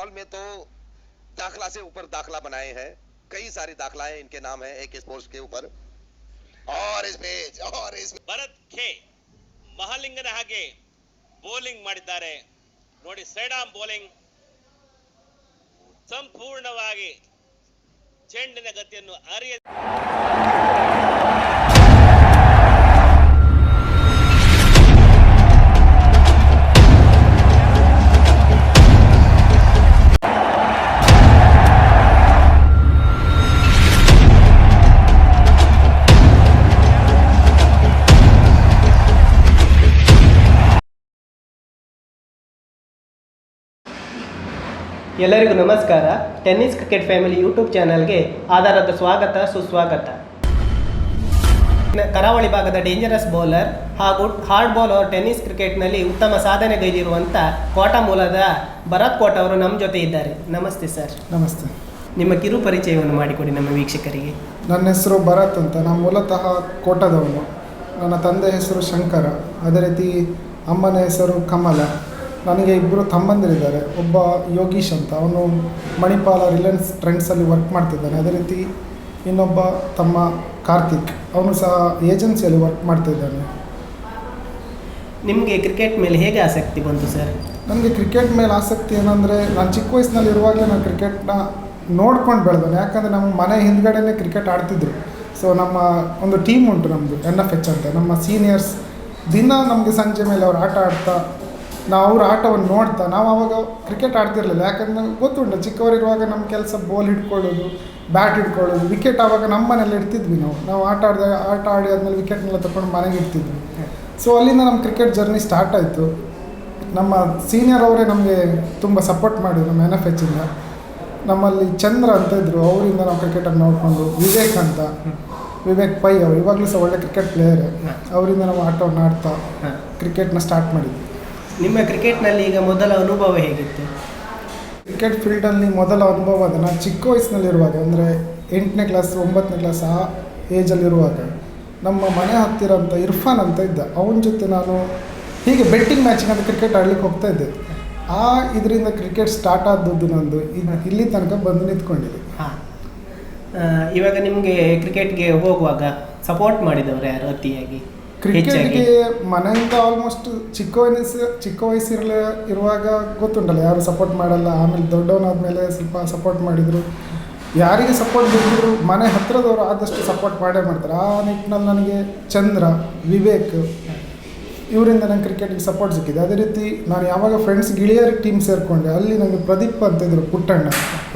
Football में तो दाखला से ऊपर दाखला बनाए हैं कई सारी दाखलाएं इनके नाम है एक स्पोर्ट्स के ऊपर और इस पेज और इस ಭರತ್ ಖೇ ಮಹಾಲಿಂಗನ ಹಾಗೆ ಬೌಲಿಂಗ್ ಮಾಡಿದ್ದಾರೆ ನೋಡಿ ಸೈಡ್ ಆರ್ಮ್ ಬೌಲಿಂಗ್ ಸಂಪೂರ್ಣವಾಗಿ ಚೆಂಡಿನ ಗತಿಯನ್ನು ಅರಿಯ ಎಲ್ಲರಿಗೂ ನಮಸ್ಕಾರ. ಟೆನ್ನಿಸ್ ಕ್ರಿಕೆಟ್ ಫ್ಯಾಮಿಲಿ ಯೂಟ್ಯೂಬ್ ಚಾನಲ್ಗೆ ಆಧಾರದ ಸ್ವಾಗತ ಸುಸ್ವಾಗತ. ಕರಾವಳಿ ಭಾಗದ ಡೇಂಜರಸ್ ಬೌಲರ್ ಹಾಗೂ ಹಾರ್ಡ್ ಬೌಲರ್ ಟೆನ್ನಿಸ್ ಕ್ರಿಕೆಟ್ನಲ್ಲಿ ಉತ್ತಮ ಸಾಧನೆಗೈದಿರುವಂಥ ಕೋಟ ಮೂಲದ ಭರತ್ ಕೋಟ ಅವರು ನಮ್ಮ ಜೊತೆ ಇದ್ದಾರೆ. ನಮಸ್ತೆ ಸರ್. ನಮಸ್ತೆ. ನಿಮ್ಮ ಕಿರು ಪರಿಚಯವನ್ನು ಮಾಡಿಕೊಡಿ ನಮ್ಮ ವೀಕ್ಷಕರಿಗೆ. ನನ್ನ ಹೆಸರು ಭರತ್ ಅಂತ. ನಾನು ಮೂಲತಃ ಕೋಟದವನು. ನನ್ನ ತಂದೆ ಹೆಸರು ಶಂಕರ. ಅದೇ ರೀತಿ ಅಮ್ಮನ ಹೆಸರು ಕಮಲ. ನನಗೆ ಇಬ್ಬರು ತಮ್ಮಂದಿರಿದ್ದಾರೆ. ಒಬ್ಬ ಯೋಗೀಶ್ ಅಂತ. ಅವನು ಮಣಿಪಾಲ ರಿಲಯನ್ಸ್ ಟ್ರೆಂಡ್ಸಲ್ಲಿ ವರ್ಕ್ ಮಾಡ್ತಿದ್ದಾನೆ. ಅದೇ ರೀತಿ ಇನ್ನೊಬ್ಬ ತಮ್ಮ ಕಾರ್ತಿಕ್. ಅವನು ಸಹ ಏಜೆನ್ಸಿಯಲ್ಲಿ ವರ್ಕ್ ಮಾಡ್ತಿದ್ದಾನೆ. ನಿಮಗೆ ಕ್ರಿಕೆಟ್ ಮೇಲೆ ಹೇಗೆ ಆಸಕ್ತಿ ಬಂತು ಸರ್ ನನಗೆ ಕ್ರಿಕೆಟ್ ಮೇಲೆ ಆಸಕ್ತಿ ಏನಂದರೆ ನಾನು ಚಿಕ್ಕ ವಯಸ್ಸಿನಲ್ಲಿ ಇರುವಾಗಲೇ ನಾನು ಕ್ರಿಕೆಟ್ನ ನೋಡ್ಕೊಂಡು ಬೆಳೆದಾನೆ ಯಾಕಂದರೆ ನಮ್ಮ ಮನೆ ಹಿಂದ್ಗಡೆನೇ ಕ್ರಿಕೆಟ್ ಆಡ್ತಿದ್ರು. ಸೊ ನಮ್ಮ ಒಂದು ಟೀಮ್ ಉಂಟು ನಮ್ಮದು ಎನ್ ಎಫ್ ಎಚ್ ಅಂತ. ನಮ್ಮ ಸೀನಿಯರ್ಸ್ ದಿನ ನಮಗೆ ಸಂಜೆ ಮೇಲೆ ಅವ್ರು ಆಟ ಆಡ್ತಾ ನಾವು ಅವ್ರ ಆಟವನ್ನು ನೋಡ್ತಾ ನಾವು ಅವಾಗ ಕ್ರಿಕೆಟ್ ಆಡ್ತಿರಲಿಲ್ಲ. ಯಾಕಂದ್ರೆ ನಮ್ಗೆ ಗೊತ್ತುಂಟು ಚಿಕ್ಕವರಿರುವಾಗ ನಮ್ಮ ಕೆಲಸ ಬಾಲ್ ಹಿಡ್ಕೊಳ್ಳೋದು ಬ್ಯಾಟ್ ಹಿಡ್ಕೊಳ್ಳೋದು ವಿಕೆಟ್ ಆವಾಗ ನಮ್ಮ ಮನೇಲಿ ಇಡ್ತಿದ್ವಿ ನಾವು. ನಾವು ಆಟ ಆಡಿದಾಗ ಆಟ ಆಡಿ ಆದಮೇಲೆ ವಿಕೆಟ್ನೆಲ್ಲ ತಗೊಂಡು ಮನೆಗೆ ಇಡ್ತಿದ್ವಿ ಸೊ ಅಲ್ಲಿಂದ ನಮ್ಮ ಕ್ರಿಕೆಟ್ ಜರ್ನಿ ಸ್ಟಾರ್ಟ್ ಆಯಿತು. ನಮ್ಮ ಸೀನಿಯರ್ ಅವರೇ ನಮಗೆ ತುಂಬ ಸಪೋರ್ಟ್ ಮಾಡಿದ್ರು ನಮ್ಮ ಎನ್ ಎಫ್ ಎಚ್ಚಿಂದ ನಮ್ಮಲ್ಲಿ ಚಂದ್ರ ಅಂತ ಇದ್ದರು ಅವರಿಂದ ನಾವು ಕ್ರಿಕೆಟನ್ನು ನೋಡಿಕೊಂಡು ವಿವೇಕ್ ಅಂತ. ವಿವೇಕ್ ಪೈ ಅವರು ಇವಾಗಲೂ ಸಹ ಒಳ್ಳೆ ಕ್ರಿಕೆಟ್ ಪ್ಲೇಯರೇ ಅವರಿಂದ ನಾವು ಆಟವನ್ನು ಆಡ್ತಾ ಕ್ರಿಕೆಟ್ನ ಸ್ಟಾರ್ಟ್ ಮಾಡಿದ್ವಿ. ನಿಮ್ಮ ಕ್ರಿಕೆಟ್ನಲ್ಲಿ ಈಗ ಮೊದಲ ಅನುಭವ ಹೇಗಿತ್ತು? ಕ್ರಿಕೆಟ್ ಫೀಲ್ಡಲ್ಲಿ ಮೊದಲ ಅನುಭವ ಅದು ನಾನು ಚಿಕ್ಕ ವಯಸ್ಸಿನಲ್ಲಿರುವಾಗ ಅಂದರೆ ಎಂಟನೇ ಕ್ಲಾಸ್ ಒಂಬತ್ತನೇ ಕ್ಲಾಸ್ ಆ ಏಜಲ್ಲಿರುವಾಗ ನಮ್ಮ ಮನೆ ಹತ್ತಿರ ಅಂತ ಇರ್ಫಾನ್ ಅಂತ ಇದ್ದ. ಅವನ ಜೊತೆ ನಾನು ಹೀಗೆ ಬೆಟ್ಟಿಂಗ್ ಮ್ಯಾಚಿಂಗ್ ಅಂತ ಕ್ರಿಕೆಟ್ ಆಡ್ಲಿಕ್ಕೆ ಹೋಗ್ತಾ ಇದ್ದೆ. ಆ ಇದರಿಂದ ಕ್ರಿಕೆಟ್ ಸ್ಟಾರ್ಟ್ ಆದದ್ದು ನಂದು. ಇಲ್ಲಿ ತನಕ ಬಂದು ನಿಂತ್ಕೊಂಡಿದ್ದೆ ಹಾಂ. ಇವಾಗ ನಿಮಗೆ ಕ್ರಿಕೆಟ್ಗೆ ಹೋಗುವಾಗ ಸಪೋರ್ಟ್ ಮಾಡಿದವರು ಯಾರು ಅತಿಯಾಗಿ? ಕ್ರಿಕೆಟ್ಗೆ ಮನೆಯಿಂದ ಆಲ್ಮೋಸ್ಟ್ ಚಿಕ್ಕ ವಯಸ್ಸು ಚಿಕ್ಕ ವಯಸ್ಸಿರಲ ಇರುವಾಗ ಗೊತ್ತುಂಟಲ್ಲ ಯಾರು ಸಪೋರ್ಟ್ ಮಾಡಲ್ಲ ಆಮೇಲೆ ದೊಡ್ಡವನಾದ್ಮೇಲೆ ಸ್ವಲ್ಪ ಸಪೋರ್ಟ್ ಮಾಡಿದರು. ಯಾರಿಗೆ ಸಪೋರ್ಟ್ ಬೇಕಿದ್ರು ಮನೆ ಹತ್ತಿರದವರು ಆದಷ್ಟು ಸಪೋರ್ಟ್ ಮಾಡೇ ಮಾಡ್ತಾರೆ. ಆ ನಿಟ್ಟಿನಲ್ಲಿ ನನಗೆ ಚಂದ್ರ ವಿವೇಕ್ ಇವರಿಂದ ನಂಗೆ ಕ್ರಿಕೆಟಿಗೆ ಸಪೋರ್ಟ್ ಸಿಕ್ಕಿದೆ. ಅದೇ ರೀತಿ ನಾನು ಯಾವಾಗ ಫ್ರೆಂಡ್ಸ್ ಗಿಳಿಯರ್ ಟೀಮ್ ಸೇರಿಕೊಂಡೆ ಅಲ್ಲಿ ನನಗೆ ಪ್ರದೀಪ್ ಅಂತ ಇದ್ದರು ಪುಟ್ಟಣ್ಣ.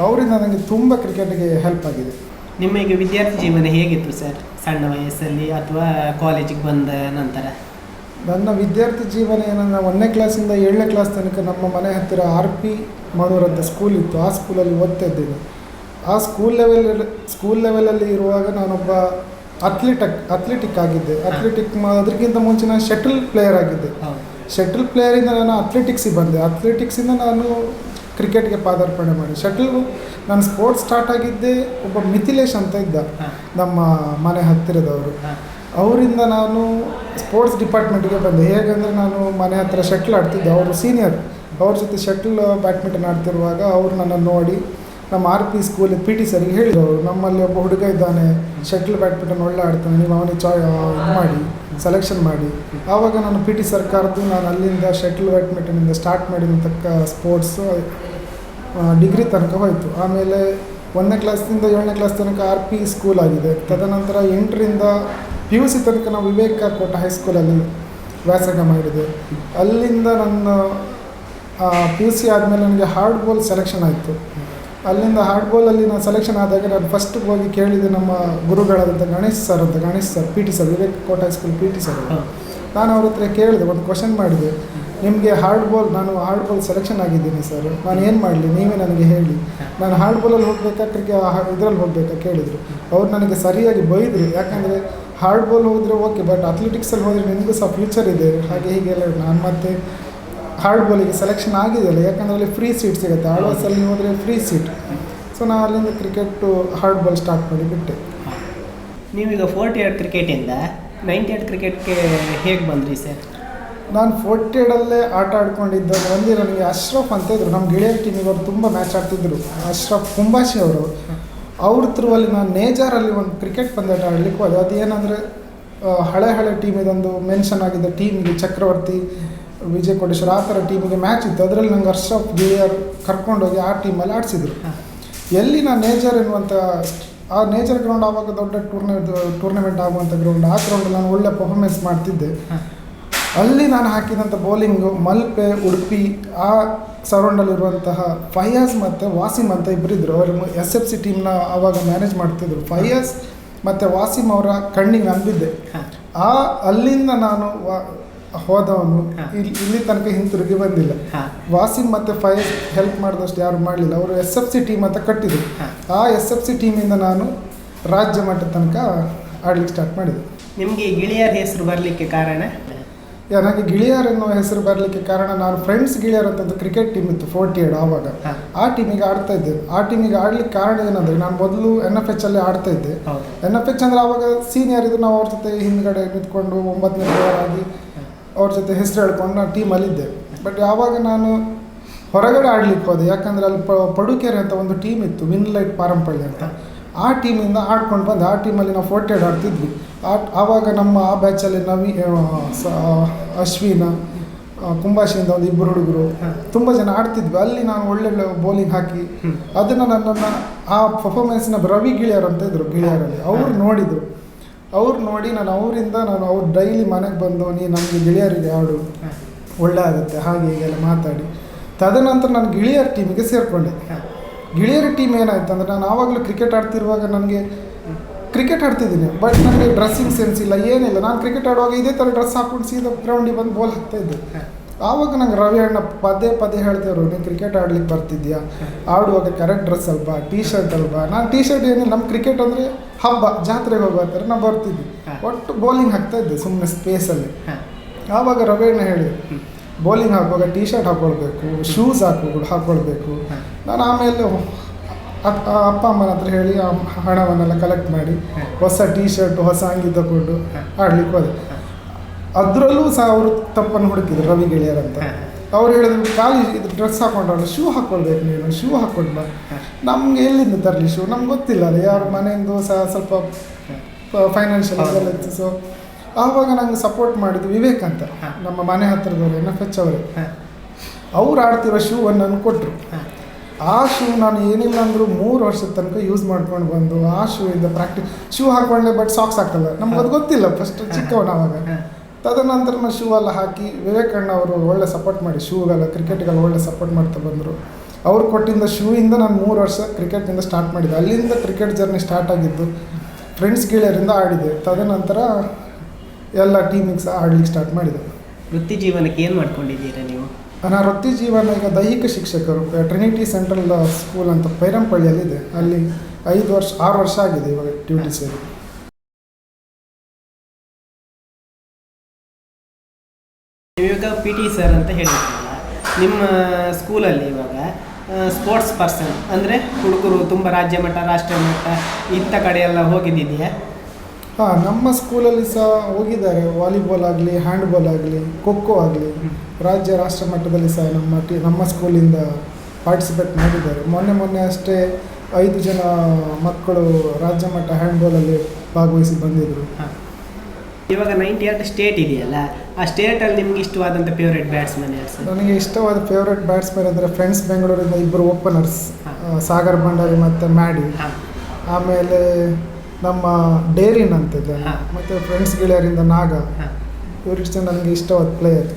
ಅವರಿಂದ ನನಗೆ ತುಂಬ ಕ್ರಿಕೆಟಿಗೆ ಹೆಲ್ಪ್ ಆಗಿದೆ. ನಿಮಗೆ ವಿದ್ಯಾರ್ಥಿ ಜೀವನ ಹೇಗಿತ್ತು ಸರ್? ಸಣ್ಣ ವಯಸ್ಸಲ್ಲಿ ಅಥವಾ ಕಾಲೇಜಿಗೆ ಬಂದ ನಂತರ? ನನ್ನ ವಿದ್ಯಾರ್ಥಿ ಜೀವನ ಏನಂದ್ರೆ ಒಂದನೇ ಕ್ಲಾಸಿಂದ ಏಳನೇ ಕ್ಲಾಸ್ ತನಕ ನಮ್ಮ ಮನೆ ಹತ್ತಿರ ಆರ್ ಪಿ ಮಾಡೋರ್ ಅಂತ ಸ್ಕೂಲ್ ಇತ್ತು. ಆ ಸ್ಕೂಲಲ್ಲಿ ಓದ್ತಾ ಇದ್ದೇನೆ ಆ ಸ್ಕೂಲ್ ಲೆವೆಲ್ ಸ್ಕೂಲ್ ಲೆವೆಲಲ್ಲಿ ಇರುವಾಗ ನಾನೊಬ್ಬ ಅಥ್ಲೀಟ್ ಅಥ್ಲೆಟಿಕ್ ಆಗಿದ್ದೆ. ಅಥ್ಲೆಟಿಕ್ ಅದಕ್ಕಿಂತ ಮುಂಚೆ ನಾನು ಶಟಲ್ ಪ್ಲೇಯರ್ ಆಗಿದ್ದೆ. ಶಟಲ್ ಪ್ಲೇಯರಿಂದ ನಾನು ಅಥ್ಲೆಟಿಕ್ಸಿಗೆ ಬಂದೆ. ಅಥ್ಲೆಟಿಕ್ಸಿಂದ ನಾನು ಕ್ರಿಕೆಟ್ಗೆ ಪಾದಾರ್ಪಣೆ ಮಾಡಿ. ಶಟಲ್ ನಾನು ಸ್ಪೋರ್ಟ್ಸ್ ಸ್ಟಾರ್ಟ್ ಆಗಿದ್ದೆ ಒಬ್ಬ ಮಿಥಿಲೇಶ್ ಅಂತ ಇದ್ದ ನಮ್ಮ ಮನೆ ಹತ್ತಿರದವರು. ಅವರಿಂದ ನಾನು ಸ್ಪೋರ್ಟ್ಸ್ ಡಿಪಾರ್ಟ್ಮೆಂಟ್ಗೆ ಬಂದೆ. ಹೇಗೆಂದರೆ ನಾನು ಮನೆ ಹತ್ತಿರ ಶಟ್ಲ್ ಆಡ್ತಿದ್ದೆ. ಅವರು ಸೀನಿಯರ್ ಅವ್ರ ಜೊತೆ ಶಟ್ಲ್ ಬ್ಯಾಡ್ಮಿಂಟನ್ ಆಡ್ತಿರುವಾಗ ಅವರು ನನ್ನನ್ನು ನೋಡಿ ನಮ್ಮ R P school P T ಸರ್ಗೆ ಹೇಳಿದ್ರು ನಮ್ಮಲ್ಲಿ ಒಬ್ಬ ಹುಡುಗ ಇದ್ದಾನೆ, ಶಟ್ಲ್ ಬ್ಯಾಡ್ಮಿಂಟನ್ ಒಳ್ಳೆ ಆಡ್ತಾನೆ ನೀವು ಅವನಿಗೆ ಚಾಯ್ ಇದು ಮಾಡಿ ಸೆಲೆಕ್ಷನ್ ಮಾಡಿ. ಆವಾಗ ನಾನು ಪಿ ಟಿ ಸರ್ಕಾರದ್ದು ನಾನು ಅಲ್ಲಿಂದ ಶಟ್ಲ್ ಬ್ಯಾಡ್ಮಿಂಟನಿಂದ ಸ್ಟಾರ್ಟ್ ಮಾಡಿದಂತಕ್ಕ ಸ್ಪೋರ್ಟ್ಸು ಡಿಗ್ರಿ ತನಕ ಹೋಯಿತು. ಆಮೇಲೆ ಒಂದನೇ ಕ್ಲಾಸ್ನಿಂದ ಏಳನೇ ಕ್ಲಾಸ್ ತನಕ ಆರ್ ಪಿ ಸ್ಕೂಲ್ ಆಗಿದೆ. ತದನಂತರ ಎಂಟರಿಂದ ಪಿ ಯು ಸಿ ತನಕ ನಾವು ವಿವೇಕ ಕೋಟ ಹೈಸ್ಕೂಲಲ್ಲಿ ವ್ಯಾಸಂಗ ಮಾಡಿದೆ. ಅಲ್ಲಿಂದ ನನ್ನ ಪಿ ಯು ಸಿ ಆದಮೇಲೆ ನನಗೆ ಹಾರ್ಡ್ ಬಾಲ್ ಸೆಲೆಕ್ಷನ್ ಆಯಿತು. ಅಲ್ಲಿಂದ ಹಾರ್ಡ್ ಬಾಲಲ್ಲಿ ನಾನು ಸೆಲೆಕ್ಷನ್ ಆದಾಗ ನಾನು ಫಸ್ಟ್ ಹೋಗಿ ಕೇಳಿದೆ ನಮ್ಮ ಗುರುಗಳಾದಂಥ ಗಣೇಶ್ ಸರ್ ಅಂತ, Ganesh sir P T sir Vivek Kota high school P T sir ನಾನು ಅವ್ರ ಹತ್ರ ಕೇಳಿದೆ, ಒಂದು ಕ್ವಶನ್ ಮಾಡಿದೆ. ನಿಮಗೆ ಹಾರ್ಡ್ ಬಾಲ್ ನಾನು ಹಾರ್ಡ್ ಬಾಲ್ ಸೆಲೆಕ್ಷನ್ ಆಗಿದ್ದೀನಿ ಸರ್ ನಾನು ಏನು ಮಾಡಲಿ? ನೀವೇ ನನಗೆ ಹೇಳಿ. ನಾನು ಹಾರ್ಡ್ ಬಾಲಲ್ಲಿ ಹೋಗಬೇಕಾ ಕ್ರಿಕೆ ಇದರಲ್ಲಿ ಹೋಗಬೇಕಾ ಕೇಳಿದರು. ಅವ್ರು ನನಗೆ ಸರಿಯಾಗಿ ಬೈದರು. ಯಾಕಂದರೆ ಹಾರ್ಡ್ ಬಾಲ್ ಹೋದರೆ ಓಕೆ ಬಟ್ ಅಥ್ಲೆಟಿಕ್ಸಲ್ಲಿ ಹೋದರೆ ನಿಮಗೂ ಸಹ ಫ್ಯೂಚರ್ ಇದೆ. ಹಾಗೆ ಹೀಗೆಲ್ಲ ನಾನು ಮತ್ತೆ ಹಾರ್ಡ್ ಬಾಲಿಗೆ ಸೆಲೆಕ್ಷನ್ ಆಗಿದೆಯಲ್ಲ ಯಾಕಂದರೆ ಅಲ್ಲಿ ಫ್ರೀ ಸೀಟ್ ಸಿಗುತ್ತೆ. ಆಳ್ವಾಸಲ್ಲಿ ಹೋದರೆ ಫ್ರೀ ಸೀಟ್ ಸೊ ನಾನು ಅಲ್ಲಿಂದ ಕ್ರಿಕೆಟು ಹಾರ್ಡ್ ಬಾಲ್ ಸ್ಟಾರ್ಟ್ ಮಾಡಿ ಬಿಟ್ಟೆ ನೀವೀಗ ಫೋರ್ಟಿ ಏಟ್ ಕ್ರಿಕೆಟಿಂದ ನೈಂಟಿ ಏಟ್ ಕ್ರಿಕೆಟ್ಗೆ ಹೇಗೆ ಬಂದ್ರಿ ಸರ್? ನಾನು ಫೋರ್ಟಿ ಏಡಲ್ಲೇ ಆಟ ಆಡ್ಕೊಂಡಿದ್ದ ಅಲ್ಲಿ ನನಗೆ ಅಶ್ರಫ್ ಅಂತ ಇದ್ರು. ನಮ್ಮ ಗೆಳೆಯರ ಟೀಮಿಗೆ ಇವರು ತುಂಬ ಮ್ಯಾಚ್ ಆಡ್ತಿದ್ರು. ಅಶ್ರಫ್ ಕುಂಬಾಶಿ ಅವರು. ಅವ್ರ ಥ್ರೂವಲ್ಲಿ ನಾನು ನೇಜಾರಲ್ಲಿ ಒಂದು ಕ್ರಿಕೆಟ್ ಪಂದ್ಯಾಟ ಆಡಲಿಕ್ಕೆ ಹೋದೆ. ಅದು ಏನಂದರೆ ಹಳೆ ಹಳೆ ಟೀಮ್ ಇದೊಂದು ಮೆನ್ಷನ್ ಆಗಿದ್ದ ಟೀಮಿಗೆ ಚಕ್ರವರ್ತಿ ವಿಜಯ್ ಕೋಟೇಶ್ವರ ಆ ಥರ ಟೀಮಿಗೆ ಮ್ಯಾಚ್ ಇತ್ತು. ಅದರಲ್ಲಿ ನಂಗೆ ಅರ್ಷಫ್ ಗಿಳಿಯರ್ ಕರ್ಕೊಂಡೋಗಿ ಆ ಟೀಮಲ್ಲಿ ಆಡಿಸಿದ್ರು. ಎಲ್ಲಿ ನಾನು ನೇಚರ್ ಎನ್ನುವಂಥ ಆ ನೇಚರ್ ಗ್ರೌಂಡ್ ಆವಾಗ ದೊಡ್ಡ ಟೂರ್ನ ಟೂರ್ನಮೆಂಟ್ ಆಗುವಂಥ ಗ್ರೌಂಡ್ ಆ ಗ್ರೌಂಡಲ್ಲಿ ನಾನು ಒಳ್ಳೆ ಪರ್ಫಾರ್ಮೆನ್ಸ್ ಮಾಡ್ತಿದ್ದೆ. ಅಲ್ಲಿ ನಾನು ಹಾಕಿದಂಥ ಬೌಲಿಂಗು ಮಲ್ಪೆ ಉಡುಪಿ ಆ ಸರೌಂಡಲ್ಲಿರುವಂತಹ ಫಯಾಜ್ ಮತ್ತು ವಾಸಿಮ್ ಅಂತ ಇಬ್ಬರಿದ್ದರು ಅವರು ಎಸ್ ಎಫ್ ಸಿ ಟೀಮ್ನ ಆವಾಗ ಮ್ಯಾನೇಜ್ ಮಾಡ್ತಿದ್ರು. ಫಯಾಜ್ ಮತ್ತು ವಾಸಿಮ್ ಅವರ ಕಣ್ಣಿಗೆ ನಂಬಿದ್ದೆ ಆ ಅಲ್ಲಿಂದ ನಾನು ವಾ- ಹೋದವನು ಇಲ್ಲಿ ಇಲ್ಲಿ ತನಕ ಹಿಂತಿರುಗಿ ಬಂದಿಲ್ಲ. ವಾಸಿಮ್ ಮತ್ತೆ ಫೈಸ್ ಹೆಲ್ಪ್ ಮಾಡಿದಷ್ಟು ಯಾರು ಮಾಡಲಿಲ್ಲ. ಅವರು ಎಸ್ ಎಫ್ ಸಿ ಟೀಮ್ ಅಂತ ಕಟ್ಟಿದ್ರು. ಆ ಎಸ್ ಎಫ್ ಸಿ ಟೀಮಿಂದ ನಾನು ರಾಜ್ಯ ಮಟ್ಟದ ತನಕ ಆಡ್ಲಿಕ್ಕೆ ಸ್ಟಾರ್ಟ್ ಮಾಡಿದೆ. ನಿಮಗೆ ಗಿಳಿಯರ್ ಹೆಸರು ಬರಲಿಕ್ಕೆ ಕಾರಣ? ನನಗೆ ಗಿಳಿಯರ್ ಎನ್ನುವ ಹೆಸರು ಬರಲಿಕ್ಕೆ ಕಾರಣ ನಾನು ಫ್ರೆಂಡ್ಸ್ ಗಿಳಿಯರ್ ಅಂತ ಒಂದು ಕ್ರಿಕೆಟ್ ಟೀಮ್ ಇತ್ತು ಫೋರ್ಟಿ ಏಡ್ ಆವಾಗ. ಆ ಟೀಮಿಗೆ ಆಡ್ತಾ ಇದ್ದೆ. ಆ ಟೀಮಿಗೆ ಆಡ್ಲಿಕ್ಕೆ ಕಾರಣ ಏನಂದ್ರೆ ನಾನು ಮೊದಲು ಎನ್ ಎಫ್ ಎಚ್ ಅಲ್ಲಿ ಆಡ್ತಾ ಇದ್ದೆ. ಎನ್ ಎಫ್ ಎಚ್ ಅಂದ್ರೆ ಆವಾಗ ಸೀನಿಯರ್ ಇದು ನಾವು ಅವ್ರ ಜೊತೆ ಹಿಂದ್ಗಡೆ ನಿಂತ್ಕೊಂಡು ಒಂಬತ್ತನೇ ಆಗಿ ಅವ್ರ ಜೊತೆ ಹೆಸರು ಹೇಳ್ಕೊಂಡು ನಾನು ಟೀಮಲ್ಲಿದ್ದೆ. ಬಟ್ ಯಾವಾಗ ನಾನು ಹೊರಗಡೆ ಆಡ್ಲಿಕ್ಕೆ ಹೋದೆ ಯಾಕಂದರೆ ಅಲ್ಲಿ ಪಡುಕೆರೆ ಅಂತ ಒಂದು ಟೀಮ್ ಇತ್ತು ವಿನ್ ಲೈಟ್ ಪಾರಂಪಳ್ಳಿ ಅಂತ. ಆ ಟೀಮಿಂದ ಆಡ್ಕೊಂಡು ಬಂದು ಆ ಟೀಮಲ್ಲಿ ನಾವು ಫೋರ್ಟೆಡ್ ಆಡ್ತಿದ್ವಿ. ಆ ಆವಾಗ ನಮ್ಮ ಆ ಬ್ಯಾಚಲ್ಲಿ ನವಿ ಅಶ್ವಿನ ಕುಂಬಾಶಿಯಿಂದ ಒಂದು ಇಬ್ಬರು ಹುಡುಗರು ತುಂಬ ಜನ ಆಡ್ತಿದ್ವಿ. ಅಲ್ಲಿ ನಾನು ಒಳ್ಳೆ ಬೌಲಿಂಗ್ ಹಾಕಿ ಅದನ್ನು ನನ್ನನ್ನು ಆ ಪರ್ಫಾರ್ಮೆನ್ಸ್ನ ರವಿ ಗಿಳಿಯರ್ ಅಂತ ಇದ್ರು ಗಿಳಿಯರಲ್ಲಿ. ಅವರು ನೋಡಿದರು. ಅವ್ರು ನೋಡಿ ನಾನು ಅವರಿಂದ ನಾನು ಅವ್ರು ಡೈಲಿ ಮನೆಗೆ ಬಂದು, ನೀ ನಮಗೆ ಗೆಳೆಯರಿಗೆ ಆಡು ಒಳ್ಳೆ ಆಗುತ್ತೆ. ಹಾಗೆ ಹೀಗೆಲ್ಲ ಮಾತಾಡಿ. ತದನಂತರ ನಾನು ಗಿಳಿಯರ ಟೀಮಿಗೆ ಸೇರಿಕೊಂಡೆ. ಗಿಳಿಯರ ಟೀಮ್ ಏನಾಯ್ತು ಅಂದರೆ ನಾನು ಆವಾಗಲೂ ಕ್ರಿಕೆಟ್ ಆಡ್ತಿರುವಾಗ ನನಗೆ ಕ್ರಿಕೆಟ್ ಆಡ್ತಿದ್ದೀನಿ ಬಟ್ ನನಗೆ ಡ್ರೆಸ್ಸಿಂಗ್ ಸೆನ್ಸ್ ಇಲ್ಲ, ಏನಿಲ್ಲ. ನಾನು ಕ್ರಿಕೆಟ್ ಆಡುವಾಗ ಇದೇ ಥರ ಡ್ರೆಸ್ ಹಾಕೊಂಡು ಸೀದಾ ಗ್ರೌಂಡಿಗೆ ಬಂದು ಬಾಲ್ ಹಾಕ್ತಾ ಇದ್ದೆ. ಆವಾಗ ನಂಗೆ ರವಿ ಅಣ್ಣ ಪದೇ ಪದೇ ಹೇಳ್ತೇವ್ರು ನೀನು ಕ್ರಿಕೆಟ್ ಆಡ್ಲಿಕ್ಕೆ ಬರ್ತಿದ್ಯಾ? ಆಡುವಾಗ ಕರೆಕ್ಟ್ ಡ್ರೆಸ್ ಅಲ್ವಾ? ಟೀ ಶರ್ಟ್ ಅಲ್ವಾ? ನಾನು ಟೀ ಶರ್ಟ್ ಏನಿಲ್ಲ ನಮ್ಮ ಕ್ರಿಕೆಟ್ ಅಂದರೆ ಹಬ್ಬ ಜಾತ್ರೆಗೆ ಹೋಗ್ಬೇಕಾದ್ರೆ ನಾವು ಬರ್ತಿದ್ವಿ ಒಟ್ಟು ಬೌಲಿಂಗ್ ಹಾಕ್ತಾ ಇದ್ದೆ ಸುಮ್ಮನೆ ಸ್ಪೇಸಲ್ಲಿ ಆವಾಗ ರವಿ ಅಣ್ಣ ಹೇಳಿ ಬೌಲಿಂಗ್ ಹಾಕುವಾಗ ಟೀ ಶರ್ಟ್ ಹಾಕ್ಕೊಳ್ಬೇಕು ಶೂಸ್ ಹಾಕೋ ಹಾಕ್ಕೊಳ್ಬೇಕು ನಾನು ಆಮೇಲೆ ಅಪ್- ಅಪ್ಪ ಅಮ್ಮನ ಹತ್ರ ಹೇಳಿ ಆ ಹಣವನ್ನೆಲ್ಲ ಕಲೆಕ್ಟ್ ಮಾಡಿ ಹೊಸ ಟೀ ಶರ್ಟ್ ಹೊಸ ಅಂಗಿ ತಗೊಂಡು ಆಡ್ಲಿಕ್ಕೆ ಹೋದೆ. ಅದರಲ್ಲೂ ಸಹ ಅವರು ತಪ್ಪನ್ನು ಹುಡುಕಿದ್ರು ರವಿ ಗೆಳೆಯರ್ ಅಂತ. ಅವ್ರು ಹೇಳಿದ್ರು ಖಾಲಿ ಇದು ಡ್ರೆಸ್ ಹಾಕೊಂಡ್ರಲ್ಲ ಶೂ ಹಾಕ್ಕೊಳ್ಬೇಕು ನೀನು ಶೂ ಹಾಕ್ಕೊಂಡ್ಲ ನಮ್ಗೆ ಎಲ್ಲಿಂದ ತರಲಿ ಶೂ ನಮ್ಗೆ ಗೊತ್ತಿಲ್ಲ ಅಲ್ಲ ಯಾರ ಮನೆಯಿಂದ ಸಹ ಸ್ವಲ್ಪ ಫೈನಾನ್ಷಿಯಲ್ ಅದೆಲ್ಲ ಇತ್ತು ಸೊ ಆವಾಗ ನಂಗೆ ಸಪೋರ್ಟ್ ಮಾಡಿದ್ದು ವಿವೇಕ್ ಅಂತ ನಮ್ಮ ಮನೆ ಹತ್ತಿರದವರು ಎನ್ ಎಫ್ ಎಚ್ ಅವರೇ. ಅವ್ರು ಆಡ್ತಿರೋ ಶೂವನ್ನು ನಾನು ಕೊಟ್ಟರು ಆ ಶೂ ನಾನು ಏನಿಲ್ಲ ಅಂದರೂ ಮೂರು ವರ್ಷದ ತನಕ ಯೂಸ್ ಮಾಡ್ಕೊಂಡು ಬಂದು ಆ ಶೂ ಇಂದ ಪ್ರಾಕ್ಟೀಸ್ ಶೂ ಹಾಕೊಂಡೆ ಬಟ್ ಸಾಕ್ಸ್ ಹಾಕಲ್ಲ ನಮ್ಗೆ ಅದು ಗೊತ್ತಿಲ್ಲ ಫಸ್ಟ್ ಚಿಕ್ಕವನ ಅವಾಗ ತದನಂತರ ನಾನು ಶೂ ಎಲ್ಲ ಹಾಕಿ ವಿವೇಕಣ್ಣ ಅವರು ಒಳ್ಳೆ ಸಪೋರ್ಟ್ ಮಾಡಿ ಶೂಗೆಲ್ಲ ಕ್ರಿಕೆಟ್ಗೆಲ್ಲ ಒಳ್ಳೆ ಸಪೋರ್ಟ್ ಮಾಡ್ತಾ ಬಂದರು. ಅವ್ರು ಕೊಟ್ಟಿದ್ದ ಶೂಯಿಂದ ಇಂದ ನಾನು ಮೂರು ವರ್ಷ ಕ್ರಿಕೆಟ್ನಿಂದ ಸ್ಟಾರ್ಟ್ ಮಾಡಿದ್ದೆ ಅಲ್ಲಿಂದ ಕ್ರಿಕೆಟ್ ಜರ್ನಿ ಸ್ಟಾರ್ಟ್ ಆಗಿದ್ದು ಫ್ರೆಂಡ್ಸ್ ಗೆಳೆಯರಿಂದ ಆಡಿದೆ. ತದನಂತರ ಎಲ್ಲ ಟೀಮಿಗೆ ಸಹ ಆಡ್ಲಿಕ್ಕೆ ಸ್ಟಾರ್ಟ್ ಮಾಡಿದೆ. ವೃತ್ತಿ ಜೀವನಕ್ಕೆ ಏನು ಮಾಡ್ಕೊಂಡಿದ್ದೀರಾ ನೀವು? ನಾನು ವೃತ್ತಿ ಜೀವನ ಈಗ ದೈಹಿಕ ಶಿಕ್ಷಕರು ಟ್ರಿನಿಟಿ ಸೆಂಟ್ರಲ್ ಸ್ಕೂಲ್ ಅಂತ ಪೈರಂಪಳ್ಳಿಯಲ್ಲಿದೆ. ಅಲ್ಲಿ ಐದು ವರ್ಷ ಆರು ವರ್ಷ ಆಗಿದೆ ಇವಾಗ ಡ್ಯೂಟಿ ಸೇರಿ. ಪಿ ಟಿ ಸರ್ ಅಂತ ಹೇಳಿದ್ರಲ್ಲ ನಿಮ್ಮ ಸ್ಕೂಲಲ್ಲಿ ಇವಾಗ ಸ್ಪೋರ್ಟ್ಸ್ ಪರ್ಸನ್ ಅಂದರೆ ಹುಡುಗರು ತುಂಬ ರಾಜ್ಯ ಮಟ್ಟ ರಾಷ್ಟ್ರ ಮಟ್ಟ ಇಂಥ ಕಡೆ ಎಲ್ಲ ಹೋಗಿದ್ದಿದೆಯಾ? ಹಾಂ ನಮ್ಮ ಸ್ಕೂಲಲ್ಲಿ ಸಹ ಹೋಗಿದ್ದಾರೆ. ವಾಲಿಬಾಲ್ ಆಗಲಿ ಹ್ಯಾಂಡ್ಬಾಲ್ ಆಗಲಿ ಖೋಖೋ ಆಗಲಿ ರಾಜ್ಯ ರಾಷ್ಟ್ರ ಮಟ್ಟದಲ್ಲಿ ಸಹ ನಮ್ಮ ಟಿ ನಮ್ಮ ಸ್ಕೂಲಿಂದ ಪಾರ್ಟಿಸಿಪೇಟ್ ಮಾಡಿದ್ದಾರೆ. ಮೊನ್ನೆ ಮೊನ್ನೆ ಅಷ್ಟೇ ಐದು ಜನ ಮಕ್ಕಳು ರಾಜ್ಯ ಮಟ್ಟ ಹ್ಯಾಂಡ್ಬಾಲಲ್ಲಿ ಭಾಗವಹಿಸಿ ಬಂದಿದ್ದರು ಇವಾಗ ನೈಂಟಿ ಏಟ್ ಸ್ಟೇಟ್ ಇದೆಯಲ್ಲ ಆ ಸ್ಟೇಟಲ್ಲಿ ನಿಮ್ಗೆ ಇಷ್ಟವಾದಂಥ ಫೇವ್ರೆಟ್ ಬ್ಯಾಟ್ಸ್ಮನ್ ಯಾರು ಸರ್? ನನಗೆ ಇಷ್ಟವಾದ ಫೇವ್ರೇಟ್ ಬ್ಯಾಟ್ಸ್ಮನ್ ಅಂದರೆ ಫ್ರೆಂಡ್ಸ್ ಬೆಂಗಳೂರಿಂದ ಇಬ್ಬರು ಓಪನರ್ಸ್ ಸಾಗರ್ ಭಂಡಾರಿ ಮತ್ತು ಮ್ಯಾಡಿ ಆಮೇಲೆ ನಮ್ಮ ಡೇರಿನ್ ಅಂತ ಇದೆ ಮತ್ತು ಫ್ರೆಂಡ್ಸ್ ಗೆಳೆಯರಿಂದ ನಾಗ. ಇವರಿಷ್ಟು ನನಗೆ ಇಷ್ಟವಾದ ಪ್ಲೇಯರ್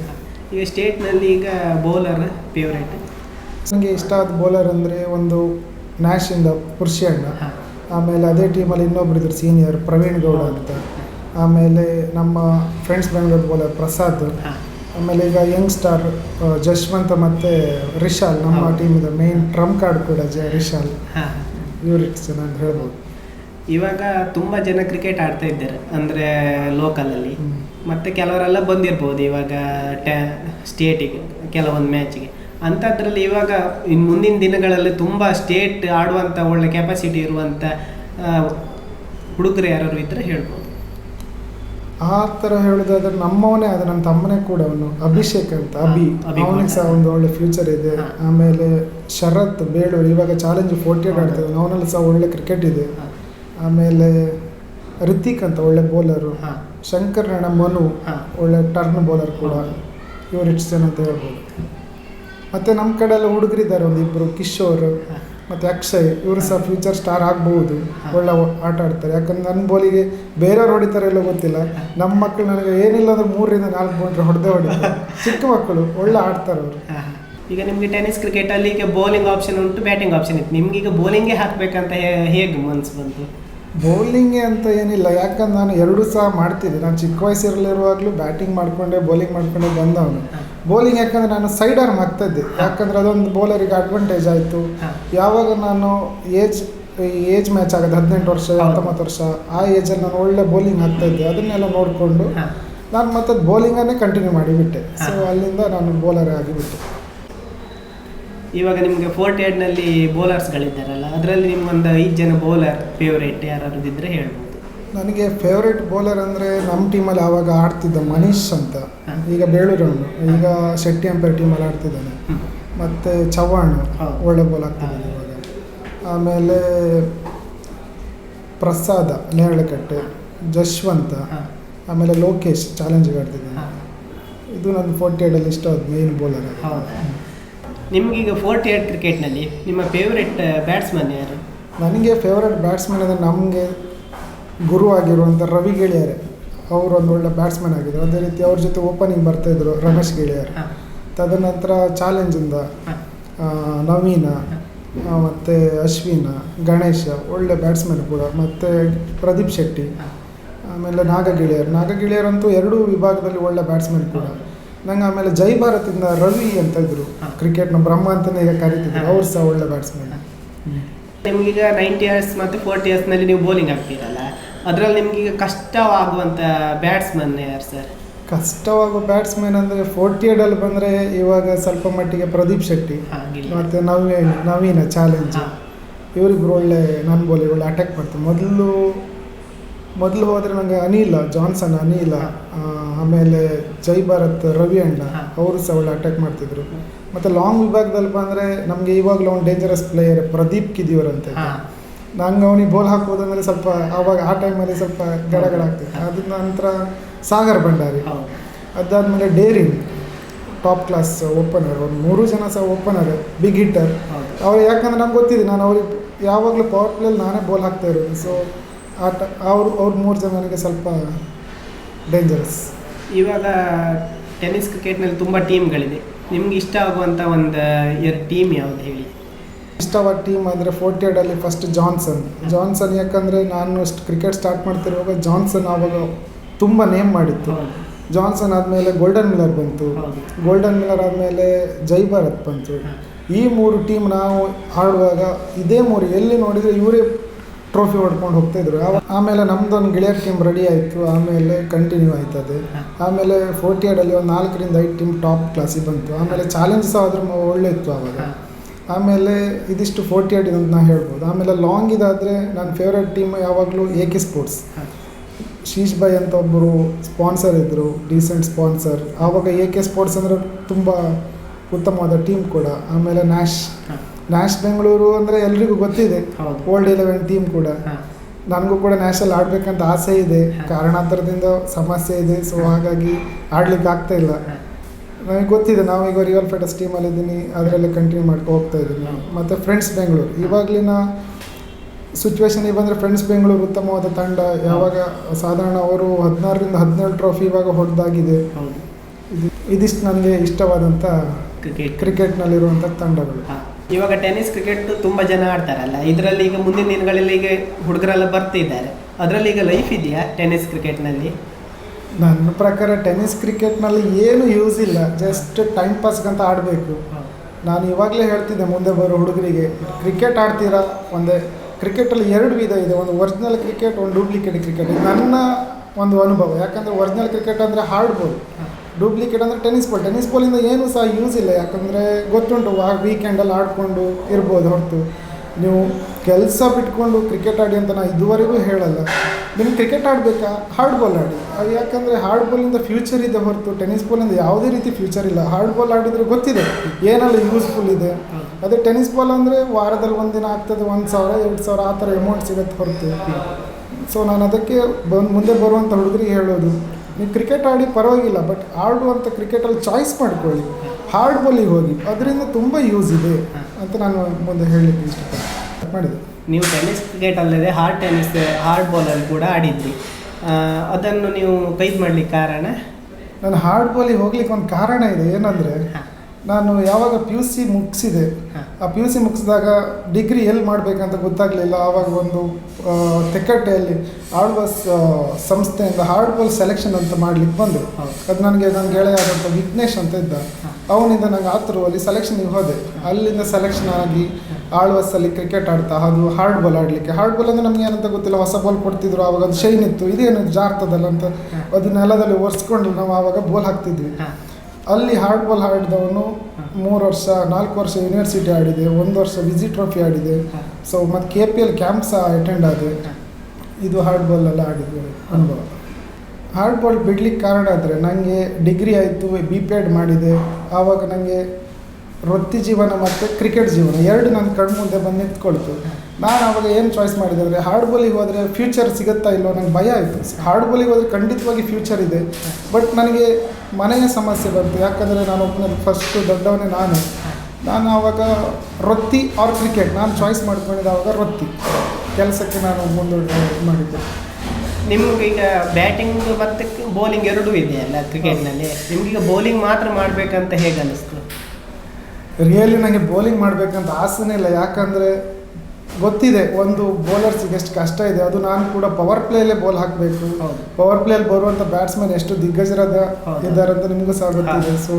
ಈಗ ಸ್ಟೇಟ್ನಲ್ಲಿ ಈಗ ಬೌಲರ್ ಫೇವ್ರೇಟ್ ನನಗೆ ಇಷ್ಟವಾದ ಬೌಲರ್ ಅಂದರೆ ಒಂದು ನ್ಯಾಶಿಂದ ಪುರುಷಿಯಣ್ಣ ಆಮೇಲೆ ಅದೇ ಟೀಮಲ್ಲಿ ಇನ್ನೊಬ್ರು ಇದ್ರು ಸೀನಿಯರ್ ಪ್ರವೀಣ್ ಗೌಡ ಅಂತ. ಆಮೇಲೆ ನಮ್ಮ ಫ್ರೆಂಡ್ಸ್ ಬೆಂಗಳೂರು ಬೌಲರ್ ಪ್ರಸಾದ್ ಆಮೇಲೆ ಈಗ ಯಂಗ್ ಸ್ಟಾರ್ ಜಶ್ವಂತ ಮತ್ತು ರಿಶಾಲ್ ನಮ್ಮ ಟೀಮ್ ಟೀಮಿದ ಮೇನ್ ಟ್ರಂಪ್ ಕಾರ್ಡ್ ಕೂಡ ಜ ರಿಶಾಲ್ ಇವ್ರಿಗೆ ಚೆನ್ನಾಗಿ ಹೇಳ್ಬೋದು. ಇವಾಗ ತುಂಬ ಜನ ಕ್ರಿಕೆಟ್ ಆಡ್ತಾ ಇದ್ದಾರೆ ಅಂದರೆ ಲೋಕಲಲ್ಲಿ. ಮತ್ತು ಕೆಲವರೆಲ್ಲ ಬಂದಿರ್ಬೋದು ಇವಾಗ ಟ್ಯಾ ಸ್ಟೇಟಿಗೆ ಕೆಲವೊಂದು ಮ್ಯಾಚಿಗೆ ಅಂಥದ್ರಲ್ಲಿ ಇವಾಗ ಇನ್ನು ಮುಂದಿನ ದಿನಗಳಲ್ಲಿ ತುಂಬ ಸ್ಟೇಟ್ ಆಡುವಂಥ ಒಳ್ಳೆ ಕೆಪಾಸಿಟಿ ಇರುವಂಥ ಹುಡುಗರು ಯಾರು ಇದ್ದರೆ ಹೇಳ್ಬೋದು. ಆ ಥರ ಹೇಳೋದಾದ್ರೆ ನಮ್ಮವನೇ ಆದ ನನ್ನ ತಮ್ಮನೇ ಕೂಡ ಅವನು ಅಭಿಷೇಕ್ ಅಂತ ಅಭಿ. ಅವನಿಗೆ ಸಹ ಒಂದು ಒಳ್ಳೆ ಫ್ಯೂಚರ್ ಇದೆ. ಆಮೇಲೆ ಶರತ್ ಬೇಳೂರು ಇವಾಗ ಚಾಲೆಂಜ್ ಫೋರ್ಟಿ ಏಟ್ ಆಡ್ತಿದ್ದಾನೆ ಅವನಲ್ಲಿ ಸಹ ಒಳ್ಳೆ ಕ್ರಿಕೆಟ್ ಇದೆ. ಆಮೇಲೆ ರಿತಿಕ್ ಅಂತ ಒಳ್ಳೆ ಬೌಲರು. ಶಂಕರ್ ರಣ ಮನು. ಒಳ್ಳೆ ಟರ್ನ್ ಬೌಲರ್ ಕೂಡ. ಇವರು ಇಷ್ಟು ಜನ ಅಂತ ಹೇಳ್ಬೋದು. ಮತ್ತು ನಮ್ಮ ಕಡೆ ಎಲ್ಲ ಹುಡುಗರಿದ್ದಾರೆ ಒಂದು ಇಬ್ಬರು ಕಿಶೋರ್. ಮತ್ತು ಅಕ್ಷಯ್ ಇವರು ಸಹ ಫ್ಯೂಚರ್ ಸ್ಟಾರ್ ಆಗ್ಬೋದು. ಒಳ್ಳೆ ಆಟ ಆಡ್ತಾರೆ. ಯಾಕಂದ್ರೆ ನನ್ನ ಬೋಲಿಗೆ ಬೇರೆಯವ್ರು ಹೊಡಿತಾರೆ ಎಲ್ಲ ಗೊತ್ತಿಲ್ಲ. ನಮ್ಮ ಮಕ್ಕಳು ನನಗೆ ಏನಿಲ್ಲ ಅಂದ್ರೆ ಮೂರರಿಂದ ನಾಲ್ಕು ಬೌಂಡ್ರಿ ಹೊಡೆದೇ ಹೊಡಿತಾರೆ. ಚಿಕ್ಕ ಮಕ್ಕಳು ಒಳ್ಳೆ ಆಡ್ತಾರೆ ಅವರು. ಈಗ ನಿಮಗೆ ಟೆನಿಸ್ ಕ್ರಿಕೆಟಲ್ಲಿ ಈಗ ಬೌಲಿಂಗ್ ಆಪ್ಷನ್ ಉಂಟು ಬ್ಯಾಟಿಂಗ್ ಆಪ್ಷನ್ ಇತ್ತು. ನಿಮ್ಗೆ ಈಗ ಬೌಲಿಂಗೇ ಹಾಕಬೇಕಂತ ಹೇಗೆ ಮನ್ಸು ಬಂತು? ಬೌಲಿಂಗ್ಗೆ ಅಂತ ಏನಿಲ್ಲ. ಯಾಕಂದ್ರೆ ನಾನು ಎರಡೂ ಸಹ ಮಾಡ್ತಿದ್ದೆ. ನಾನು ಚಿಕ್ಕ ವಯಸ್ಸಿರಲಿರುವಾಗಲೂ ಬ್ಯಾಟಿಂಗ್ ಮಾಡಿಕೊಂಡೆ ಬೌಲಿಂಗ್ ಮಾಡಿಕೊಂಡೆ ಬಂದವನು. ಬೌಲಿಂಗ್ ಯಾಕಂದ್ರೆ ನಾನು ಸೈಡ್ ಆರ್ಮ್ ಆಗ್ತಾಯಿದ್ದೆ ಯಾಕಂದ್ರೆ ಅದೊಂದು ಬೌಲರಿಗೆ ಅಡ್ವಾಂಟೇಜ್ ಆಯಿತು. ಯಾವಾಗ ನಾನು ಏಜ್ ಏಜ್ ಮ್ಯಾಚ್ ಆಗೋದು ಹದಿನೆಂಟು ವರ್ಷ. ಹತ್ತೊಂಬತ್ತು ವರ್ಷ ಆ ಏಜಲ್ಲಿ ನಾನು ಒಳ್ಳೆ ಬೌಲಿಂಗ್ ಆಗ್ತಾಯಿದ್ದೆ ಅದನ್ನೆಲ್ಲ ನೋಡಿಕೊಂಡು ನಾನು ಮತ್ತೆ ಬೌಲಿಂಗನ್ನೇ ಕಂಟಿನ್ಯೂ ಮಾಡಿಬಿಟ್ಟೆ ಸೊ ಅಲ್ಲಿಂದ ನಾನು ಬೌಲರ್ ಆಗಿಬಿಟ್ಟೆ ಇವಾಗ ನಿಮಗೆ ಫೋರ್ಟಿ ಏಡ್ನಲ್ಲಿ ಬೌಲರ್ಸ್ಗಳಿದ್ದಾರಲ್ಲ ಅದರಲ್ಲಿ ನಿಮ್ಗೊಂದು ಐದು ಜನ ಬೌಲರ್ ಫೇವ್ರೇಟ್ ಯಾರಾದ್ರು ಇದ್ದರೆ ಹೇಳ್ಬೋದು. ನನಗೆ ಫೇವ್ರೇಟ್ ಬೌಲರ್ ಅಂದರೆ ನಮ್ಮ ಟೀಮಲ್ಲಿ ಆವಾಗ ಆಡ್ತಿದ್ದ ಮನೀಶ್ ಅಂತ. ಈಗ ಬೇಳೂರವನು ಈಗ ಶೆಟ್ಟಿ ಅಂಪೇರ್ ಟೀಮಲ್ಲಿ ಆಡ್ತಿದ್ದಾನೆ. ಮತ್ತು ಚವ್ಹಾಣ್ ಒಳ್ಳೆ ಬೌಲ್ ಆಗ್ತಿದ್ದಾನೆ ಇವಾಗ. ಆಮೇಲೆ ಪ್ರಸಾದ ನೇರಳೆಕಟ್ಟೆ ಜಶ್ವಂತ ಆಮೇಲೆ ಲೋಕೇಶ್ ಚಾಲೆಂಜಿಗೆ ಆಡ್ತಿದ್ದಾನೆ. ಇದು ನನ್ನ ಫೋರ್ಟಿ ಏಟಲ್ಲಿ ಇಷ್ಟ ಆದ ಮೇನ್ ಬೌಲರ್ ನಿಮಗೀಗ ನಿಮ್ಗೀಗ ಫೋರ್ಟಿ ಏಟ್ ಕ್ರಿಕೆಟ್ನಲ್ಲಿ ನಿಮ್ಮ ಫೇವ್ರೆಟ್ ಬ್ಯಾಟ್ಸ್ಮನ್ ಯಾರು? ನನಗೆ ಫೇವ್ರೆಟ್ ಬ್ಯಾಟ್ಸ್ಮನ್ ಅಂದರೆ ನಮಗೆ ಗುರು ಆಗಿರುವಂಥ ರವಿ ಗೆಳೆಯರೆ ಅವರು ಒಂದು ಒಳ್ಳೆ ಬ್ಯಾಟ್ಸ್ಮನ್ ಆಗಿದ್ರು. ಅದೇ ರೀತಿ ಅವ್ರ ಜೊತೆ ಓಪನಿಂಗ್ ಬರ್ತಾಯಿದ್ರು ರಮೇಶ್ ಗೆಳೆಯರ್. ತದನಂತರ ಚಾಲೆಂಜಿಂದ ನವೀನ ಮತ್ತು ಅಶ್ವಿನ ಗಣೇಶ ಒಳ್ಳೆ ಬ್ಯಾಟ್ಸ್ಮನ್ ಕೂಡ. ಮತ್ತು ಪ್ರದೀಪ್ ಶೆಟ್ಟಿ ಆಮೇಲೆ ನಾಗ ಗೆಳೆಯರ್. ನಾಗ ಗೆಳೆಯರಂತೂ ಎರಡೂ ವಿಭಾಗದಲ್ಲಿ ಒಳ್ಳೆ ಬ್ಯಾಟ್ಸ್ಮನ್ ಕೂಡ. ನಂಗೆ ಆಮೇಲೆ ಜೈ ಭಾರತಿಂದ ರವಿ ಅಂತ ಇದ್ರು. ಕ್ರಿಕೆಟ್ನ ಬ್ರಹ್ಮ ಅಂತಲೇ ಈಗ ಕರಿತಿದ್ರು. ಅವ್ರು ಸಹ ಒಳ್ಳೆ ಬ್ಯಾಟ್ಸ್ಮನ್ ನಿಮಗೀಗ ನೈಂಟಿ ಇಯರ್ಸ್ ಮತ್ತು ಫೋರ್ಟಿ ಇಯರ್ಸ್ನಲ್ಲಿ ನೀವು ಬೌಲಿಂಗ್ ಆಗ್ತೀರಲ್ಲ? ಅದರಲ್ಲಿ ನಿಮ್ಗೆ ಈಗ ಕಷ್ಟವಾಗುವಂತ ಬ್ಯಾಟ್ಸ್ಮನ್ ಯಾರು ಸರ್ ಕಷ್ಟವಾಗುವ ಬ್ಯಾಟ್ಸ್ಮನ್ ಅಂದರೆ ಫೋರ್ಟಿ ಅಲ್ಲಿ ಬಂದರೆ ಇವಾಗ ಸ್ವಲ್ಪ ಮಟ್ಟಿಗೆ ಪ್ರದೀಪ್ ಶೆಟ್ಟಿ ಮತ್ತೆ ನವೀನ್ ನವೀನ ಚಾಲೆಂಜ್ ಇವ್ರಿಗೂ ಇವರಿಬ್ರು ಒಳ್ಳೆ ನನ್ನ ಬೋಲಿ ಒಳ್ಳೆ ಅಟ್ಯಾಕ್ ಮಾಡ್ತಾರೆ ಮೊದಲು ಮೊದಲು ಹೋದರೆ ನನಗೆ ಅನಿಲ ಜಾನ್ಸನ್ ಅನಿಲ ಆಮೇಲೆ ಜೈ ಭಾರತ್ ರವಿ ಅಣ್ಣ ಅವರು ಸಹ ಒಳ್ಳೆ ಅಟ್ಯಾಕ್ ಮಾಡ್ತಿದ್ರು. ಮತ್ತು ಲಾಂಗ್ ವಿಭಾಗದಲ್ಲಿ ಬಂದರೆ ನಮಗೆ ಇವಾಗಲೂ ಒಂದು ಡೇಂಜರಸ್ ಪ್ಲೇಯರ್ ಪ್ರದೀಪ್ ಕಿದಿಯವರಂತೆ ನಂಗೆ ಅವನಿಗೆ ಬೋಲ್ ಮೇಲೆ ಸ್ವಲ್ಪ ಆವಾಗ ಆ ಟೈಮಲ್ಲಿ ಸ್ವಲ್ಪ ಗಡಗಡ ಆಗ್ತಿತ್ತು ಅದ್ರ ನಂತರ ಸಾಗರ್ ಭಂಡಾರಿ. ಅದಾದಮೇಲೆ ಡೇರಿ. ಟಾಪ್ ಕ್ಲಾಸ್ ಓಪನರ್ ಒಂದು ಮೂರು ಜನ ಸಹ ಓಪನರ್ ಬಿಗ್ ಹಿಟ್ಟರ್ ಅವ್ರು ಯಾಕಂದ್ರೆ ನಂಗೆ ಗೊತ್ತಿದೆ ನಾನು ಅವ್ರಿಗೆ ಯಾವಾಗಲೂ ಪವರ್ ಪ್ಲೇಲಿ ನಾನೇ ಬೋಲ್ ಹಾಕ್ತಾ ಇರೋದು. ಸೊ ಆಟ ಅವ್ರು ಅವ್ರ ಮೂರು ಜನ ನನಗೆ ಸ್ವಲ್ಪ ಡೇಂಜರಸ್ ಇವಾಗ ಟೆನ್ನಿಸ್ ಕ್ರಿಕೆಟ್ನಲ್ಲಿ ತುಂಬ ಟೀಮ್ಗಳಿದೆ ನಿಮ್ಗೆ ಇಷ್ಟ ಆಗುವಂಥ ಒಂದು ಟೀಮ್ ಯಾವ್ದು ಹೇಳಿ? ಇಷ್ಟವಾದ ಟೀಮ್ ಅಂದರೆ ಫೋರ್ಟಿ ಏಟಲ್ಲಿ ಫಸ್ಟ್ ಜಾನ್ಸನ್ ಜಾನ್ಸನ್ ಯಾಕಂದರೆ ನಾನು ಕ್ರಿಕೆಟ್ ಸ್ಟಾರ್ಟ್ ಮಾಡ್ತಿರುವಾಗ ಜಾನ್ಸನ್ ಆವಾಗ ತುಂಬ ನೇಮ್ ಮಾಡಿತ್ತು. ಜಾನ್ಸನ್ ಆದಮೇಲೆ ಗೋಲ್ಡನ್ ಮಿಲ್ಲರ್ ಬಂತು. ಗೋಲ್ಡನ್ ಮಿಲ್ಲರ್ ಆದಮೇಲೆ ಜೈ ಭಾರತ್ ಬಂತು. ಈ ಮೂರು ಟೀಮ್ ನಾವು ಆಡುವಾಗ ಇದೇ ಮೂರು ಎಲ್ಲಿ ನೋಡಿದರೆ ಇವರೇ ಟ್ರೋಫಿ ಹೊಡ್ಕೊಂಡು ಹೋಗ್ತಾಯಿದ್ರು ಆಮೇಲೆ ನಮ್ಮದೊಂದು ಗೆಳೆಯರ್ ಟೀಮ್ ರೆಡಿ ಆಯಿತು. ಆಮೇಲೆ ಕಂಟಿನ್ಯೂ ಆಯ್ತದೆ. ಆಮೇಲೆ ಫೋರ್ಟಿ ಏಡಲ್ಲಿ ಒಂದು ನಾಲ್ಕರಿಂದ ಐದು ಟೀಮ್ ಟಾಪ್ ಕ್ಲಾಸಿಗೆ ಬಂತು. ಆಮೇಲೆ ಚಾಲೆಂಜ್ ಸಹ ಅದ್ರ ಒಳ್ಳೆ ಇತ್ತು ಆವಾಗ. ಆಮೇಲೆ ಇದಿಷ್ಟು ಫೋರ್ಟಿ ಏಟ್ ಅಂತ ನಾ ಹೇಳ್ಬೋದು. ಆಮೇಲೆ ಲಾಂಗ್ ಇದಾದರೆ ನನ್ನ ಫೇವ್ರೆಟ್ ಟೀಮ್ ಯಾವಾಗಲೂ ಎ ಕೆ ಸ್ಪೋರ್ಟ್ಸ್ ಶೀಶ್ ಬಾಯ್ ಅಂತ ಒಬ್ಬರು ಸ್ಪಾನ್ಸರ್ ಇದ್ದರು ಡೀಸೆಂಟ್ ಸ್ಪಾನ್ಸರ್ ಆವಾಗ ಎ ಕೆ ಸ್ಪೋರ್ಟ್ಸ್ ಅಂದರೆ ತುಂಬ ಉತ್ತಮವಾದ ಟೀಮ್ ಕೂಡ. ಆಮೇಲೆ ನ್ಯಾಶ್ ನ್ಯಾಶ್ ಬೆಂಗಳೂರು ಅಂದರೆ ಎಲ್ರಿಗೂ ಗೊತ್ತಿದೆ. ಓಲ್ಡ್ ಇಲೆವೆನ್ ಟೀಮ್ ಕೂಡ. ನನಗೂ ಕೂಡ ನ್ಯಾಷನಲ್ ಆಡಬೇಕಂತ ಆಸೆ ಇದೆ. ಕಾರಣಾಂತರದಿಂದ ಸಮಸ್ಯೆ ಇದೆ. ಸೊ ಹಾಗಾಗಿ ಆಡ್ಲಿಕ್ಕೆ ಆಗ್ತಾ ಇಲ್ಲ. ನನಗೆ ಗೊತ್ತಿದೆ ನಾವು ಈಗ ರಿಯಲ್ ಫೈಟರ್ಸ್ ಟೀಮಲ್ಲಿ ಇದ್ದೀನಿ ಅದರಲ್ಲೇ ಕಂಟಿನ್ಯೂ ಮಾಡ್ಕೊ ಹೋಗ್ತಾ ಇದ್ದೀನಿ ನಾನು. ಮತ್ತು ಫ್ರೆಂಡ್ಸ್ ಬೆಂಗಳೂರು ಇವಾಗಲಿನ ಸಿಚುವೇಶನಿಗೆ ಬಂದರೆ ಫ್ರೆಂಡ್ಸ್ ಬೆಂಗಳೂರು ಉತ್ತಮವಾದ ತಂಡ ಯಾವಾಗ ಸಾಧಾರಣ ಅವರು ಹದಿನಾರರಿಂದ ಹದಿನೇಳು ಟ್ರೋಫಿ ಇವಾಗ ಹೊಡೆದಾಗಿದೆ. ಇದು ಇದಿಷ್ಟು ನನಗೆ ಇಷ್ಟವಾದಂಥ ಕ್ರಿಕೆಟ್ ಕ್ರಿಕೆಟ್ನಲ್ಲಿರುವಂಥ ತಂಡಗಳು. ಇವಾಗ ಟೆನಿಸ್ ಕ್ರಿಕೆಟ್ ತುಂಬ ಜನ ಆಡ್ತಾರಲ್ಲ ಇದರಲ್ಲಿ ಈಗ ಮುಂದಿನ ದಿನಗಳಲ್ಲಿ ಈಗ ಹುಡುಗರೆಲ್ಲ ಬರ್ತಿದ್ದಾರೆ. ಅದರಲ್ಲಿ ಈಗ ಲೈಫ್ ಇದೆಯಾ ಟೆನಿಸ್ ಕ್ರಿಕೆಟ್ನಲ್ಲಿ ನನ್ನ ಪ್ರಕಾರ ಟೆನ್ನಿಸ್ ಕ್ರಿಕೆಟ್ನಲ್ಲಿ ಏನು ಯೂಸ್ ಇಲ್ಲ ಜಸ್ಟ್ ಟೈಮ್ ಪಾಸ್ಗಂತ ಆಡಬೇಕು. ನಾನು ಇವಾಗಲೇ ಹೇಳ್ತಿದ್ದೆ ಮುಂದೆ ಬರೋ ಹುಡುಗರಿಗೆ ಕ್ರಿಕೆಟ್ ಆಡ್ತೀರಾ? ಒಂದೇ ಕ್ರಿಕೆಟಲ್ಲಿ ಎರಡು ವಿಧ ಇದೆ, ಒಂದು ಒರಿಜಿನಲ್ ಕ್ರಿಕೆಟ್ ಒಂದು ಡೂಪ್ಲಿಕೇಟ್ ಕ್ರಿಕೆಟ್ ನನ್ನ ಒಂದು ಅನುಭವ. ಯಾಕಂದರೆ ಒರಿಜಿನಲ್ ಕ್ರಿಕೆಟ್ ಅಂದರೆ ಹಾರ್ಡ್ ಬಾಲ್ ಡೂಪ್ಲಿಕೇಟ್ ಅಂದರೆ ಟೆನಿಸ್ ಬಾಲ್ ಟೆನಿಸ್ ಬಾಲಿಂದ ಏನೂ ಸಹ ಯೂಸ್ ಇಲ್ಲ. ಯಾಕಂದರೆ ಗೊತ್ತುಂಟು ಆ ವೀಕೆಂಡಲ್ಲಿ ಆಡಿಕೊಂಡು ಇರ್ಬೋದು ಹೊರತು. ನೀವು ಕೆಲಸ ಬಿಟ್ಕೊಂಡು ಕ್ರಿಕೆಟ್ ಆಡಿ ಅಂತ ನಾನು ಇದುವರೆಗೂ ಹೇಳಲ್ಲ. ನಿಮ್ಗೆ ಕ್ರಿಕೆಟ್ ಆಡಬೇಕಾ? ಹಾರ್ಡ್ ಬಾಲ್ ಆಡಿ. ಅದು ಯಾಕಂದರೆ ಹಾರ್ಡ್ ಬಾಲಿಂದ ಫ್ಯೂಚರ್ ಇದೆ ಹೊರತು ಟೆನ್ನಿಸ್ ಬಾಲಿಂದ ಯಾವುದೇ ರೀತಿ ಫ್ಯೂಚರ್ ಇಲ್ಲ. ಹಾರ್ಡ್ ಬಾಲ್ ಆಡಿದರೆ ಗೊತ್ತಿದೆ ಏನೆಲ್ಲ ಯೂಸ್ಫುಲ್ ಇದೆ. ಅದೇ ಟೆನ್ನಿಸ್ ಬಾಲ್ ಅಂದರೆ ವಾರದಲ್ಲಿ ಒಂದಿನ ಆಗ್ತದೆ, ಒಂದು ಸಾವಿರ, ಎರಡು ಸಾವಿರ ಆ ಥರ ಅಮೌಂಟ್ ಸಿಗುತ್ತೆ ಹೊರತು. ಸೊ ನಾನು ಅದಕ್ಕೆ ಬಂದು ಮುಂದೆ ಬರುವಂಥ ಹುಡುಗರಿಗೆ ಹೇಳೋದು. ನೀವು ಕ್ರಿಕೆಟ್ ಆಡಿ ಪರವಾಗಿಲ್ಲ ಬಟ್ ಆಡುವಂಥ ಕ್ರಿಕೆಟಲ್ಲಿ ಚಾಯ್ಸ್ ಮಾಡ್ಕೊಳ್ಳಿ. ಹಾರ್ಡ್ ಬಾಲಿಗೆ ಹೋಗಿ. ಅದರಿಂದ ತುಂಬ ಯೂಸ್ ಇದೆ ಅಂತ ನಾನು ಮುಂದೆ ಹೇಳಲಿಕ್ಕೆ ಮಾಡಿದೆ. ನೀವು ಟೆನ್ನಿಸ್ ಕ್ರಿಕೆಟ್ ಅಲ್ಲದೆ ಹಾರ್ಡ್ ಟೆನ್ನಿಸ್ ಹಾರ್ಡ್ ಬಾಲಲ್ಲಿ ಕೂಡ ಆಡಿದ್ರಿ. ಆ, ಅದನ್ನು ನೀವು ಕೈದು ಮಾಡಲಿಕ್ಕೆ ಕಾರಣ? ನಾನು ಹಾರ್ಡ್ ಬಾಲಿಗೆ ಹೋಗ್ಲಿಕ್ಕೆ ಒಂದು ಕಾರಣ ಇದೆ. ಏನಂದರೆ ನಾನು ಯಾವಾಗ ಪಿ ಯು ಸಿ ಮುಗಿಸಿದೆ ಆ ಪಿ ಯು ಸಿ ಮುಗಿಸಿದಾಗ ಡಿಗ್ರಿ ಎಲ್ಲಿ ಮಾಡಬೇಕಂತ ಗೊತ್ತಾಗಲಿಲ್ಲ. ಆವಾಗ ಒಂದು ತೆಕ್ಕಟ್ಟೆಯಲ್ಲಿ ಆಳ್ವಾಸ್ ಸಂಸ್ಥೆಯಿಂದ ಹಾರ್ಡ್ ಬಾಲ್ ಸೆಲೆಕ್ಷನ್ ಅಂತ ಮಾಡ್ಲಿಕ್ಕೆ ಬಂದರು. ಅದು ನನಗೆ ನನ್ನ ಗೆಳೆಯ ಆದಂಥ ವಿಘ್ನೇಶ್ ಅಂತ ಇದ್ದ. ಅವನಿಂದ ನಂಗೆ ಆತರು ಅಲ್ಲಿ ಸೆಲೆಕ್ಷನಿಗೆ ಹೋದೆ. ಅಲ್ಲಿಂದ ಸೆಲೆಕ್ಷನ್ ಆಗಿ ಆಳ್ವಸ್ಸಲ್ಲಿ ಕ್ರಿಕೆಟ್ ಆಡ್ತಾ ಅದು ಹಾರ್ಡ್ ಬಾಲ್ ಆಡಲಿಕ್ಕೆ. ಹಾರ್ಡ್ ಬಾಲ್ ಅಂದರೆ ನಮಗೆ ಏನಂತ ಗೊತ್ತಿಲ್ಲ ಹೊಸ ಬಾಲ್ ಕೊಡ್ತಿದ್ರು ಆವಾಗ ಅದು ಶೈನ್ ಇತ್ತು. ಇದೇನು ಜಾರ್ತದಲ್ಲ ಅಂತ. ಅದು ನೆಲದಲ್ಲಿ ಒರೆಸ್ಕೊಂಡು ನಾವು ಆವಾಗ ಬೋಲ್ ಹಾಕ್ತಿದ್ವಿ. ಅಲ್ಲಿ ಹಾರ್ಡ್ ಬಾಲ್ ಆಡಿದವನು ಮೂರು ವರ್ಷ, ನಾಲ್ಕು ವರ್ಷ ಯೂನಿವರ್ಸಿಟಿ ಆಡಿದೆ, ಒಂದು ವರ್ಷ ವಿಜಿ ಟ್ರೋಫಿ ಆಡಿದೆ. ಸೊ ಮತ್ತು ಕೆ ಪಿ ಎಲ್ ಕ್ಯಾಂಪ್ ಸಹ ಅಟೆಂಡ್ ಆದೆ. ಇದು ಹಾರ್ಡ್ ಎಲ್ಲ ಆಡಿದ್ದು ಅನುಭವ. ಹಾರ್ಡ್ ಬಾಲ್ ಬಿಡ್ಲಿಕ್ಕೆ ಕಾರಣ ಆದರೆ ನನಗೆ ಡಿಗ್ರಿ ಆಯಿತು ಬಿ ಪಿ ಎಡ್ ಮಾಡಿದೆ. ಆವಾಗ ನನಗೆ ವೃತ್ತಿ ಜೀವನ ಮತ್ತು ಕ್ರಿಕೆಟ್ ಜೀವನ ಎರಡು ನನ್ನ ಕಣ್ಮುಂದೆ ಬಂದು ನಿಂತ್ಕೊಳ್ತು. ನಾನು ಅವಾಗ ಏನು ಚಾಯ್ಸ್ ಮಾಡಿದೆ ಅಂದರೆ ಹಾರ್ಡ್ ಬಾಲಿಗೆ ಹೋದರೆ ಫ್ಯೂಚರ್ ಸಿಗುತ್ತಾ ಇಲ್ಲೋ ನಂಗೆ ಭಯ ಆಯಿತು. ಹಾರ್ಡ್ ಬಾಲಿಗೆ ಹೋದರೆ ಖಂಡಿತವಾಗಿ ಫ್ಯೂಚರ್ ಇದೆ. ಬಟ್ ನನಗೆ ಮನೆಯ ಸಮಸ್ಯೆ ಬಂತು. ಯಾಕಂದರೆ ನಾನು ಒಬ್ಬನಲ್ಲಿ ಫಸ್ಟು ದೊಡ್ಡವನೇ ನಾನು. ನಾನು ಆವಾಗ ರೊತ್ತಿ ಆರ್ ಕ್ರಿಕೆಟ್ ನಾನು ಚಾಯ್ಸ್ ಮಾಡ್ಕೊಂಡಿದ್ದೆ ಆವಾಗ ರೊತ್ತಿ ಕೆಲಸಕ್ಕೆ ನಾನು ಮುಂದೂಡಿ ಮಾಡಿದ್ದೆ. ನಿಮ್ಗೆ ಈಗ ಬ್ಯಾಟಿಂಗ್ ಮತ್ತು ಬೌಲಿಂಗ್ ಎರಡೂ ಇದೆ ಅಲ್ಲ ಕ್ರಿಕೆಟ್ನಲ್ಲಿ ನಿಮಗೀಗ ಬೌಲಿಂಗ್ ಮಾತ್ರ ಮಾಡಬೇಕಂತ ಹೇಗೆ ಅನ್ನಿಸ್ತು ರಿಯಲಿ ನನಗೆ ಬೌಲಿಂಗ್ ಮಾಡಬೇಕಂತ ಆಸೆನೇ ಇಲ್ಲ. ಯಾಕಂದರೆ ಗೊತ್ತಿದೆ ಒಂದು ಬೌಲರ್ಸಿಗೆ ಎಷ್ಟು ಕಷ್ಟ ಇದೆ ಅದು ನಾನು ಕೂಡ ಪವರ್ ಪ್ಲೇಯಲ್ಲೇ ಬಾಲ್ ಹಾಕಬೇಕು. ಪವರ್ ಪ್ಲೇಯಲ್ಲಿ ಬರುವಂಥ ಬ್ಯಾಟ್ಸ್ಮನ್ ಎಷ್ಟು ದಿಗ್ಗಜರಾದ ಇದ್ದಾರೆ ಅಂತ ನಿಮಗೂ ಸಹ ಗೊತ್ತಿದೆ. ಸೊ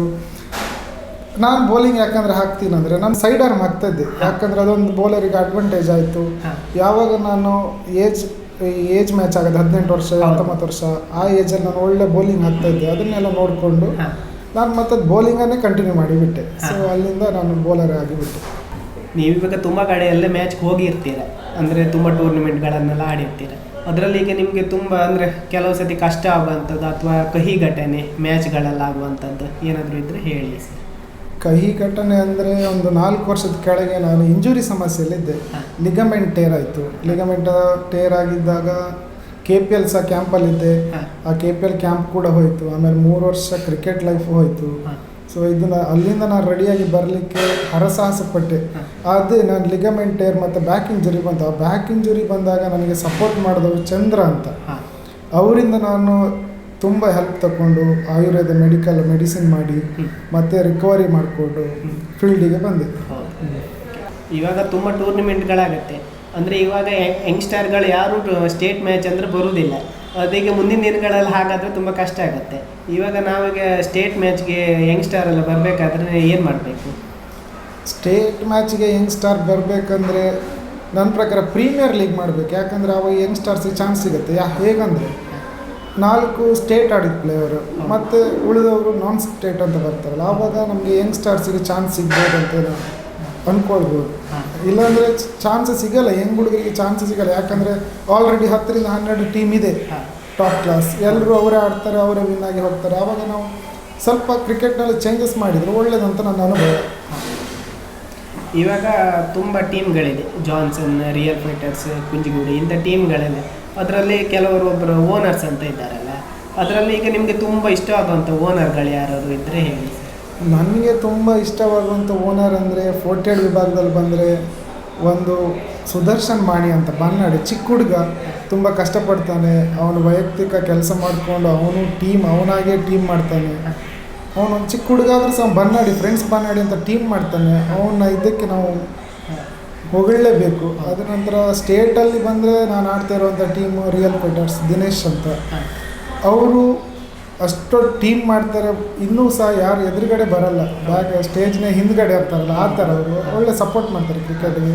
ನಾನು ಬೌಲಿಂಗ್ ಯಾಕಂದರೆ ಹಾಕ್ತೀನಿ ಅಂದರೆ ನಾನು ಸೈಡ್ ಆರ್ಮ್ ಹಾಕ್ತಾ ಇದ್ದೆ ಯಾಕಂದರೆ ಅದೊಂದು ಬೌಲರಿಗೆ ಅಡ್ವಾಂಟೇಜ್ ಆಯಿತು. ಯಾವಾಗ ನಾನು ಏಜ್ ಏಜ್ ಮ್ಯಾಚ್ ಆಗೋದು ಹದಿನೆಂಟು ವರ್ಷ. ಹತ್ತೊಂಬತ್ತು ವರ್ಷ ಆ ಏಜಲ್ಲಿ ನಾನು ಒಳ್ಳೆ ಬೌಲಿಂಗ್ ಹಾಕ್ತಾ ಇದ್ದೆ ಅದನ್ನೆಲ್ಲ ನೋಡಿಕೊಂಡು ನಾನು ಮತ್ತೆ ಬೌಲಿಂಗನ್ನೇ ಕಂಟಿನ್ಯೂ ಮಾಡಿಬಿಟ್ಟೆ. ಸೊ ಅಲ್ಲಿಂದ ನಾನು ಬೌಲರ್ ಆಗಿಬಿಟ್ಟೆ ನೀವಿವಾಗ ತುಂಬ ಕಡೆಯಲ್ಲೇ ಮ್ಯಾಚ್ಗೆ ಹೋಗಿರ್ತೀರ. ಅಂದರೆ ತುಂಬ ಟೂರ್ನಮೆಂಟ್ಗಳನ್ನೆಲ್ಲ ಆಡಿರ್ತೀರ. ಅದರಲ್ಲಿ ಈಗ ನಿಮಗೆ ತುಂಬ ಅಂದರೆ ಕೆಲವು ಸತಿ ಕಷ್ಟ ಆಗುವಂಥದ್ದು ಅಥವಾ ಕಹಿ ಘಟನೆ ಮ್ಯಾಚ್ಗಳೆಲ್ಲ ಆಗುವಂಥದ್ದು ಏನಾದರೂ ಇದ್ದರೆ ಹೇಳಿ ಸರ್. ಕಹಿ ಘಟನೆ ಅಂದರೆ ಒಂದು ನಾಲ್ಕು ವರ್ಷದ ಕೆಳಗೆ ನಾನು ಇಂಜುರಿ ಸಮಸ್ಯೆಯಲ್ಲಿದ್ದೆ. ಲಿಗಮೆಂಟ್ ಟೇರ್ ಆಯಿತು. ಲಿಗಮೆಂಟ್ ಟೇರ್ ಆಗಿದ್ದಾಗ ಕೆ ಪಿ ಎಲ್ ಸಹ ಕ್ಯಾಂಪಲ್ಲಿದ್ದೆ ಆ ಕೆ ಪಿ ಎಲ್ ಕ್ಯಾಂಪ್ ಕೂಡ ಹೋಯಿತು. ಆಮೇಲೆ ಮೂರು ವರ್ಷ ಕ್ರಿಕೆಟ್ ಲೈಫ್ ಹೋಯಿತು. ಸೊ ಇದನ್ನ ಅಲ್ಲಿಂದ ನಾನು ರೆಡಿಯಾಗಿ ಬರಲಿಕ್ಕೆ ಹರಸಾಹಸ ಪಟ್ಟೆ. ಅದೇ ನಾನು ಲಿಗಮೆಂಟ್ ಟೇರ್ ಮತ್ತು ಬ್ಯಾಕ್ ಇಂಜುರಿ ಬಂತು. ಆ ಬ್ಯಾಕ್ ಇಂಜುರಿ ಬಂದಾಗ ನನಗೆ ಸಪೋರ್ಟ್ ಮಾಡಿದವರು ಚಂದ್ರ ಅಂತ. ಅವರಿಂದ ನಾನು ತುಂಬ ಹೆಲ್ಪ್ ತಗೊಂಡು ಆಯುರ್ವೇದ ಮೆಡಿಕಲ್ ಮೆಡಿಸಿನ್ ಮಾಡಿ. ಮತ್ತೆ ರಿಕವರಿ ಮಾಡಿಕೊಂಡು. ಫೀಲ್ಡಿಗೆ ಬಂದೆ. ಇವಾಗ ತುಂಬ ಟೂರ್ನಿಮೆಂಟ್ಗಳಾಗುತ್ತೆ ಅಂದರೆ ಇವಾಗ ಯಂಗ್ಸ್ಟರ್ಗಳು ಯಾರು ಸ್ಟೇಟ್ ಮ್ಯಾಚ್ ಅಂದರೆ ಬರುವುದಿಲ್ಲ ಅದೀಗ ಮುಂದಿನ ದಿನಗಳಲ್ಲಿ ಹಾಗಾದರೆ ತುಂಬ ಕಷ್ಟ ಆಗುತ್ತೆ. ಇವಾಗ ನಾವೀಗ ಸ್ಟೇಟ್ ಮ್ಯಾಚ್ಗೆ ಯಂಗ್ಸ್ಟರ್ ಎಲ್ಲ ಬರಬೇಕಾದ್ರೆ ಏನು ಮಾಡಬೇಕು? ಸ್ಟೇಟ್ ಮ್ಯಾಚ್ಗೆ ಯಂಗ್ ಸ್ಟಾರ್ ಬರಬೇಕಂದ್ರೆ ನನ್ನ ಪ್ರಕಾರ ಪ್ರೀಮಿಯರ್ ಲೀಗ್ ಮಾಡಬೇಕು. ಯಾಕಂದರೆ ಅವಾಗ ಯಂಗ್ ಸ್ಟಾರ್ಸಿಗೆ ಚಾನ್ಸ್ ಸಿಗುತ್ತೆ. ಯಾ, ಹೇಗಂದರೆ ನಾಲ್ಕು ಸ್ಟೇಟ್ ಆಡಿದ ಪ್ಲೇಯರು ಮತ್ತು ಉಳಿದವರು ನಾನ್ ಸ್ಟೇಟ್ ಅಂತ ಬರ್ತಾರಲ್ಲ. ಆವಾಗ ನಮಗೆ ಯಂಗ್ ಸ್ಟಾರ್ಸಿಗೆ ಚಾನ್ಸ್ ಸಿಗ್ಬೋದು ಅಂತ ಅಂದ್ಕೊಳ್ಬೋದು. ಇಲ್ಲಾಂದ್ರೆ ಇಲ್ಲಾಂದರೆ ಚಾನ್ಸಸ್ ಸಿಗಲ್ಲ ಹೆಂಗ್ ಹುಡುಗರಿಗೆ ಚಾನ್ಸಸ್ ಸಿಗಲ್ಲ. ಯಾಕಂದರೆ ಆಲ್ರೆಡಿ ಹತ್ತರಿಂದ ಹನ್ನೆರಡು ಟೀಮ್ ಇದೆ. ಹಾಂ. ಟಾಪ್ ಕ್ಲಾಸ್ ಎಲ್ಲರೂ ಅವರೇ ಆಡ್ತಾರೆ ಅವರೇ ವಿನ್ ಆಗಿ ಹೋಗ್ತಾರೆ. ಆವಾಗ ನಾವು ಸ್ವಲ್ಪ ಕ್ರಿಕೆಟ್ನಲ್ಲಿ ಚೇಂಜಸ್ ಮಾಡಿದರೆ ಒಳ್ಳೇದಂತ ನನ್ನ ಅನುಭವ. ಇವಾಗ ತುಂಬ ಟೀಮ್ಗಳಿದೆ ಜಾನ್ಸನ್ ರಿಯಲ್ ಫೈಟರ್ಸ್ ಕುಂಜಿಗುಡಿ ಇಂಥ ಟೀಮ್ಗಳಲ್ಲಿ ಅದರಲ್ಲಿ ಕೆಲವರು ಒಬ್ಬರು ಓನರ್ಸ್ ಅಂತ ಇದ್ದಾರಲ್ಲ. ಅದರಲ್ಲಿ ಈಗ ನಿಮಗೆ ತುಂಬ ಇಷ್ಟವಾದಂಥ ಓನರ್ಗಳು ಯಾರಾದರೂ ಇದ್ದರೆ ಹೇಳಿ ಸರ್. ನನಗೆ ತುಂಬ ಇಷ್ಟವಾಗುವಂಥ ಓನರ್ ಅಂದರೆ ಫೋರ್ಟೆಡ್ ವಿಭಾಗದಲ್ಲಿ ಬಂದರೆ ಒಂದು ಸುದರ್ಶನ್ ಮಾಣಿ ಅಂತ ಬನ್ನಾಡಿ, ಚಿಕ್ಕ ಹುಡುಗ. ತುಂಬ ಕಷ್ಟಪಡ್ತಾನೆ. ಅವನು ವೈಯಕ್ತಿಕ ಕೆಲಸ ಮಾಡಿಕೊಂಡು ಅವನು ಟೀಮ್ ಅವನಾಗೆ ಟೀಮ್ ಮಾಡ್ತಾನೆ. ಅವನು ಚಿಕ್ಕ ಹುಡುಗ ಆದರೂ ಸಹ ಬನ್ನಾಡಿ ಫ್ರೆಂಡ್ಸ್ ಬನ್ನಾಡಿ ಅಂತ ಟೀಮ್ ಮಾಡ್ತಾನೆ. ಅವನ್ನ ಇದಕ್ಕೆ ನಾವು ಹೊಗಳಲೇಬೇಕು. ಅದ ನಂತರ ಸ್ಟೇಟಲ್ಲಿ ಬಂದರೆ ನಾನು ಆಡ್ತಾ ಇರುವಂಥ ಟೀಮು ರಿಯಲ್ ಫೈಟರ್ಸ್ ದಿನೇಶ್ ಅಂತ. ಅವರು ಅಷ್ಟು ಟೀಮ್ ಮಾಡ್ತಾರೆ ಇನ್ನೂ ಸಹ ಯಾರು ಎದುರುಗಡೆ ಬರಲ್ಲ. ಬ್ಯಾಕ್ ಸ್ಟೇಜ್ನ ಹಿಂದ್ಗಡೆ ಇರ್ತಾರಲ್ಲ ಆ ಥರ ಅವರು ಒಳ್ಳೆ ಸಪೋರ್ಟ್ ಮಾಡ್ತಾರೆ ಕ್ರಿಕೆಟ್ಗೆ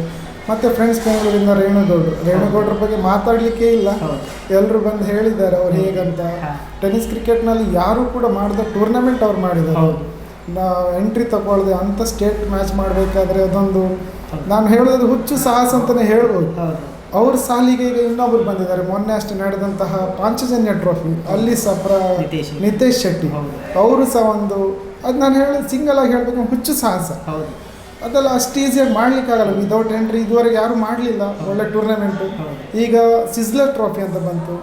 ಮತ್ತು ಫ್ರೆಂಡ್ಸ್ ಬೆಂಗಳೂರಿಂದ ರೇಣುಗೌಡರು. ರೇಣುಗೌಡ್ರ ಬಗ್ಗೆ ಮಾತಾಡಲಿಕ್ಕೆ ಇಲ್ಲ. ಎಲ್ಲರೂ ಬಂದು ಹೇಳಿದ್ದಾರೆ ಅವ್ರು ಹೇಗಂತ. ಟೆನಿಸ್ ಟೆನ್ನಿಸ್ ಕ್ರಿಕೆಟ್ನಲ್ಲಿ ಯಾರೂ ಕೂಡ ಮಾಡಿದ ಟೂರ್ನಮೆಂಟ್ ಅವ್ರು ಮಾಡಿದ್ದಾರೆ. ನಾ ಎಂಟ್ರಿ ತಗೊಳ್ದೆ ಅಂಥ ಸ್ಟೇಟ್ ಮ್ಯಾಚ್ ಮಾಡಬೇಕಾದ್ರೆ ಅದೊಂದು ನಾನು ಹೇಳೋದು ಹುಚ್ಚು ಸಾಹಸ ಅಂತಲೇ ಹೇಳ್ಬೋದು. ಅವ್ರ ಸಾಲಿಗೆ ಈಗ ಇನ್ನೊಬ್ರು ಬಂದಿದ್ದಾರೆ. ಮೊನ್ನೆ ಅಷ್ಟು ನಡೆದಂತಹ ಪಾಂಚಜನ್ಯ ಟ್ರೋಫಿ ಅಲ್ಲಿ ಸಪ್ರ ಪ್ರ ನಿತೇಶ್. ಶೆಟ್ಟಿ. ಅವರು ಸಹ ಒಂದು ಅದು ನಾನು ಹೇಳಿ ಸಿಂಗಲ್ ಆಗಿ ಹೇಳ್ಬೇಕು ಹುಚ್ಚು ಸಾಹಸ. ಅದೆಲ್ಲ ಅಷ್ಟು ಈಸಿಯಾಗಿ ಮಾಡ್ಲಿಕ್ಕಾಗಲ್ಲ. ವಿದೌಟ್ ಎಂಟ್ರಿ ಇದುವರೆಗೆ ಯಾರು ಮಾಡಲಿಲ್ಲ. ಒಳ್ಳೆ ಟೂರ್ನಮೆಂಟು ಈಗ ಸಿಸ್ಲರ್ ಟ್ರೋಫಿ ಅಂತ ಬಂತು.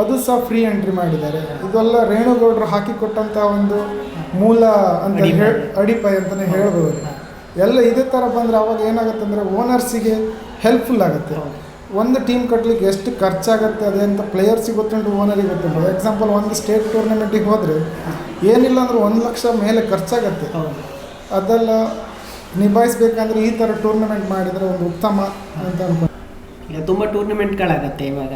ಅದು ಸಹ ಫ್ರೀ ಎಂಟ್ರಿ ಮಾಡಿದ್ದಾರೆ. ಇದೆಲ್ಲ ರೇಣುಗೌಡರು ಹಾಕಿಕೊಟ್ಟಂಥ ಒಂದು ಮೂಲ ಅಂತ ಅಡಿಪಾಯ. ಹೇಳ್ ಅಡಿಪಾಯ ಅಂತಲೇ ಹೇಳ್ಬೋದು. ಎಲ್ಲ ಇದೇ ಥರ ಬಂದರೆ ಅವಾಗ ಏನಾಗುತ್ತೆ ಅಂದರೆ ಓನರ್ಸಿಗೆ ಹೆಲ್ಪ್ಫುಲ್ ಆಗುತ್ತೆ. ಒಂದು ಟೀಮ್ ಕಟ್ಟಲಿಕ್ಕೆ ಎಷ್ಟು ಖರ್ಚಾಗುತ್ತೆ ಅದೇ ಅಂತ ಪ್ಲೇಯರ್ಸಿಗೆ ಗೊತ್ತುಂಟು ಓನರಿಗೆ ಗೊತ್ತುಂಟು. ಎಕ್ಸಾಂಪಲ್ ಒಂದು ಸ್ಟೇಟ್ ಟೂರ್ನಮೆಂಟಿಗೆ ಹೋದರೆ ಏನಿಲ್ಲ ಅಂದ್ರೆ ಒಂದು ಲಕ್ಷ ಮೇಲೆ ಖರ್ಚಾಗತ್ತೆ. ಅದೆಲ್ಲ ನಿಭಾಯಿಸ್ಬೇಕಂದ್ರೆ ಈ ಥರ ಟೂರ್ನಮೆಂಟ್ ಮಾಡಿದರೆ ಒಂದು ಉತ್ತಮ ಅಂತ ಅನ್ಕೊಂಡು ಈಗ ತುಂಬ ಟೂರ್ನಮೆಂಟ್ಗಳಾಗತ್ತೆ ಇವಾಗ.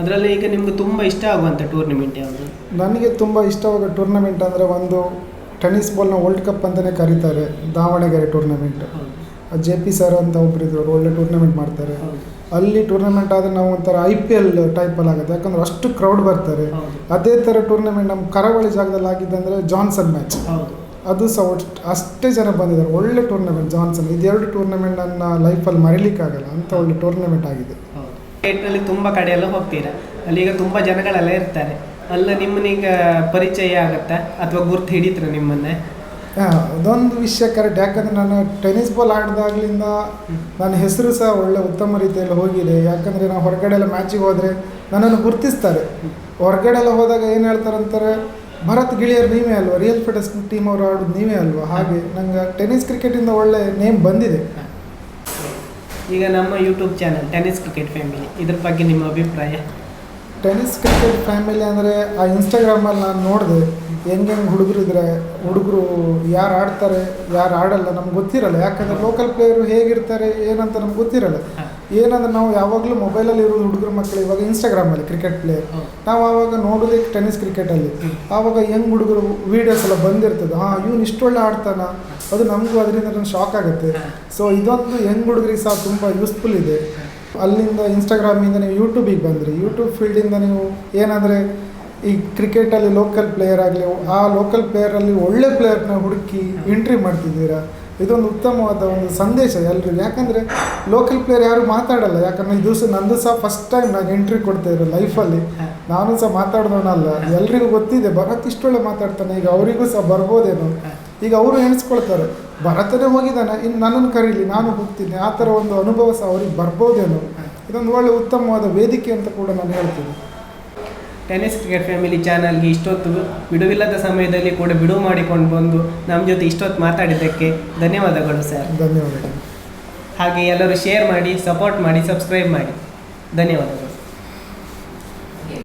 ಅದರಲ್ಲಿ ಈಗ ನಿಮ್ಗೆ ತುಂಬ ಇಷ್ಟ ಆಗುವಂಥ ಟೂರ್ನಮೆಂಟ್ ಯಾವುದು? ನನಗೆ ತುಂಬ ಇಷ್ಟವಾದ ಟೂರ್ನಮೆಂಟ್ ಅಂದರೆ ಒಂದು ಟೆನ್ನಿಸ್ ಬಾಲ್ನ ವರ್ಲ್ಡ್ ಕಪ್ ಅಂತಲೇ ಕರೀತಾರೆ Davangere tournament J P sir ಅಂತ ಒಬ್ಬರಿದ್ದರು ಒಳ್ಳೆ ಟೂರ್ನಮೆಂಟ್ ಮಾಡ್ತಾರೆ. ಅಲ್ಲಿ ಟೂರ್ನಮೆಂಟ್ ಆದರೆ ನಾವು ಒಂಥರ ಐ ಪಿ ಎಲ್ ಟೈಪಲ್ಲಿ ಆಗುತ್ತೆ. ಯಾಕಂದ್ರೆ ಅಷ್ಟು ಕ್ರೌಡ್ ಬರ್ತಾರೆ. ಅದೇ ಥರ ಟೂರ್ನಮೆಂಟ್ ನಮ್ಮ ಕರಾವಳಿ ಜಾಗದಲ್ಲಿ ಆಗಿದ್ದಂದರೆ ಜಾನ್ಸನ್ ಮ್ಯಾಚ್ ಅದು ಸಹ ಅಷ್ಟೇ ಜನ ಬಂದಿದ್ದಾರೆ. ಒಳ್ಳೆ ಟೂರ್ನಮೆಂಟ್ ಜಾನ್ಸನ್ ಇದೆರಡು ಟೂರ್ನಮೆಂಟ್ ನನ್ನ ಲೈಫಲ್ಲಿ ಮರಿಲಿಕ್ಕಾಗಲ್ಲ ಅಂತ ಒಳ್ಳೆ ಟೂರ್ನಮೆಂಟ್ ಆಗಿದೆ. ಸ್ಟೇಟ್ನಲ್ಲಿ ತುಂಬ ಕಡೆಯೆಲ್ಲ ಎಲ್ಲ ಹೋಗ್ತೀರಾ? ಅಲ್ಲಿ ಈಗ ತುಂಬ ಜನಗಳೆಲ್ಲ ಇರ್ತಾರೆ. ಅಲ್ಲ ನಿಮ್ಮನೀಗ ಪರಿಚಯ ಆಗುತ್ತೆ? ಅಥವಾ ಗುರ್ತು ಹಿಡಿತ್ರ ನಿಮ್ಮನ್ನೇ? ಅದೊಂದು ವಿಷಯ ಕರೆಕ್ಟ್ ಯಾಕಂದರೆ ನಾನು ಟೆನಿಸ್ ಬಾಲ್ ಆಡಿದಾಗ್ಲಿಂದ ನನ್ನ ಹೆಸರು ಸಹ ಒಳ್ಳೆ ಉತ್ತಮ ರೀತಿಯಲ್ಲಿ ಹೋಗಿದೆ. ಯಾಕಂದರೆ ನಾವು ಹೊರಗಡೆ ಎಲ್ಲ ಮ್ಯಾಚಿಗೆ ಹೋದರೆ ನನ್ನನ್ನು ಗುರ್ತಿಸ್ತಾರೆ. ಹೊರಗಡೆ ಎಲ್ಲ ಹೋದಾಗ ಏನು ಹೇಳ್ತಾರೆ ಅಂತಾರೆ, ಭರತ್ ಗಿಳಿಯರ್ ನೀವೇ ಅಲ್ವಾ? ರಿಯಲ್ ಫಿಟ್ನೆಸ್ ಟೀಮ್ ಅವರು ಆಡೋದು ನೀವೇ ಅಲ್ವಾ? ಹಾಗೆ ನಂಗೆ ಟೆನ್ನಿಸ್ ಕ್ರಿಕೆಟಿಂದ ಒಳ್ಳೆ ನೇಮ್ ಬಂದಿದೆ. ಈಗ ನಮ್ಮ YouTube channel tennis cricket family ಇದ್ರ ಬಗ್ಗೆ ನಿಮ್ಮ ಅಭಿಪ್ರಾಯ? ಟೆನ್ನಿಸ್ ಕ್ರಿಕೆಟ್ ಫ್ಯಾಮಿಲಿ ಅಂದರೆ ಆ ಇನ್ಸ್ಟಾಗ್ರಾಮಲ್ಲಿ ನಾನು ನೋಡಿದೆ ಹೆಂಗೆ ಹೆಂಗೆ ಹುಡುಗರು ಇದ್ರೆ ಹುಡುಗರು ಯಾರು ಆಡ್ತಾರೆ ಯಾರು ಆಡಲ್ಲ ನಮ್ಗೆ ಗೊತ್ತಿರಲ್ಲ. ಯಾಕಂದರೆ ಲೋಕಲ್ ಪ್ಲೇಯರು ಹೇಗಿರ್ತಾರೆ ಏನಂತ ನಮ್ಗೆ ಗೊತ್ತಿರಲ್ಲ. ಏನಂದ್ರೆ ನಾವು ಯಾವಾಗಲೂ ಮೊಬೈಲಲ್ಲಿ ಇರೋದು ಹುಡುಗರು ಮಕ್ಕಳು ಇವಾಗ ಇನ್ಸ್ಟಾಗ್ರಾಮಲ್ಲಿ ಕ್ರಿಕೆಟ್ ಪ್ಲೇಯರ್. ನಾವು ಆವಾಗ ನೋಡೋದೇ ಟೆನ್ನಿಸ್ ಕ್ರಿಕೆಟಲ್ಲಿ ಆವಾಗ ಹೆಂಗ್ ಹುಡುಗರು ವೀಡಿಯೋಸ್ ಎಲ್ಲ ಬಂದಿರ್ತದೆ. ಹಾಂ ಇವ್ನು ಇಷ್ಟೊಳ್ಳೆ ಆಡ್ತಾನ. ಅದು ನಮಗೂ ಅದರಿಂದ ಶಾಕ್ ಆಗುತ್ತೆ. ಸೊ ಇದೊಂದು ಹೆಂಗ್ ಹುಡುಗರಿಗೆ ಸಹ ತುಂಬ ಯೂಸ್ಫುಲ್ ಇದೆ. ಅಲ್ಲಿಂದ ಇನ್ಸ್ಟಾಗ್ರಾಮಿಂದ ನೀವು ಯೂಟ್ಯೂಬಿಗೆ ಬಂದರೆ. ಯೂಟ್ಯೂಬ್ ಫೀಲ್ಡಿಂದ ನೀವು ಏನಂದರೆ ಈ ಕ್ರಿಕೆಟಲ್ಲಿ ಲೋಕಲ್ ಪ್ಲೇಯರ್ ಆಗಲಿ, ಆ ಲೋಕಲ್ ಪ್ಲೇಯರಲ್ಲಿ ಒಳ್ಳೆ ಪ್ಲೇಯರ್ನ ಹುಡುಕಿ ಎಂಟ್ರಿ ಮಾಡ್ತಿದ್ದೀರಾ? ಇದೊಂದು ಉತ್ತಮವಾದ ಒಂದು ಸಂದೇಶ ಎಲ್ಲರಿಗೂ ಯಾಕಂದರೆ ಲೋಕಲ್ ಪ್ಲೇಯರ್ ಯಾರು ಮಾತಾಡಲ್ಲ. ಯಾಕಂದರೆ ಈ ದಿವಸ ನಂದು ಸಹ ಫಸ್ಟ್ ಟೈಮ್ ನಾನು ಎಂಟ್ರಿ ಕೊಡ್ತಾ ಇರೋ ಲೈಫಲ್ಲಿ ನಾನು ಸಹ ಮಾತಾಡಿದವನಲ್ಲ. ಎಲ್ರಿಗೂ ಗೊತ್ತಿದೆ. ಭರತ್ ಇಷ್ಟೊಳ್ಳೆ ಮಾತಾಡ್ತಾನೆ. ಈಗ ಅವರಿಗೂ ಸಹ ಬರ್ಬೋದೇನೋ. ಈಗ ಅವರು ಎಣಿಸ್ಕೊಳ್ತಾರೆ. ಭರತನೇ ಹೋಗಿದ್ದಾನೆ. ಇನ್ನು ನನ್ನನ್ನು ಕರೀಲಿ ನಾನು ಹೋಗ್ತೀನಿ. ಆ ಥರ ಒಂದು ಅನುಭವ ಸಹ ಅವ್ರಿಗೆ ಬರ್ಬೋದೇನೋ. ಇದೊಂದು ಒಳ್ಳೆ ಉತ್ತಮವಾದ ವೇದಿಕೆ ಅಂತ ಕೂಡ ನಾನು ಹೇಳ್ತೀನಿ. ಟೆನಿಸ್ ಕ್ರಿಕೆಟ್ ಫ್ಯಾಮಿಲಿ ಚಾನಲ್ಗೆ ಇಷ್ಟೊತ್ತು ಬಿಡುವಿಲ್ಲದ ಸಮಯದಲ್ಲಿ ಕೂಡ ಬಿಡುವು ಮಾಡಿಕೊಂಡು ಬಂದು ನಮ್ಮ ಜೊತೆ ಇಷ್ಟೊತ್ತು ಮಾತಾಡಿದ್ದಕ್ಕೆ ಧನ್ಯವಾದಗಳು ಸರ್ ಧನ್ಯವಾದಗಳು. ಹಾಗೆ ಎಲ್ಲರೂ ಶೇರ್ ಮಾಡಿ ಸಪೋರ್ಟ್ ಮಾಡಿ ಸಬ್ಸ್ಕ್ರೈಬ್ ಮಾಡಿ. ಧನ್ಯವಾದಗಳು.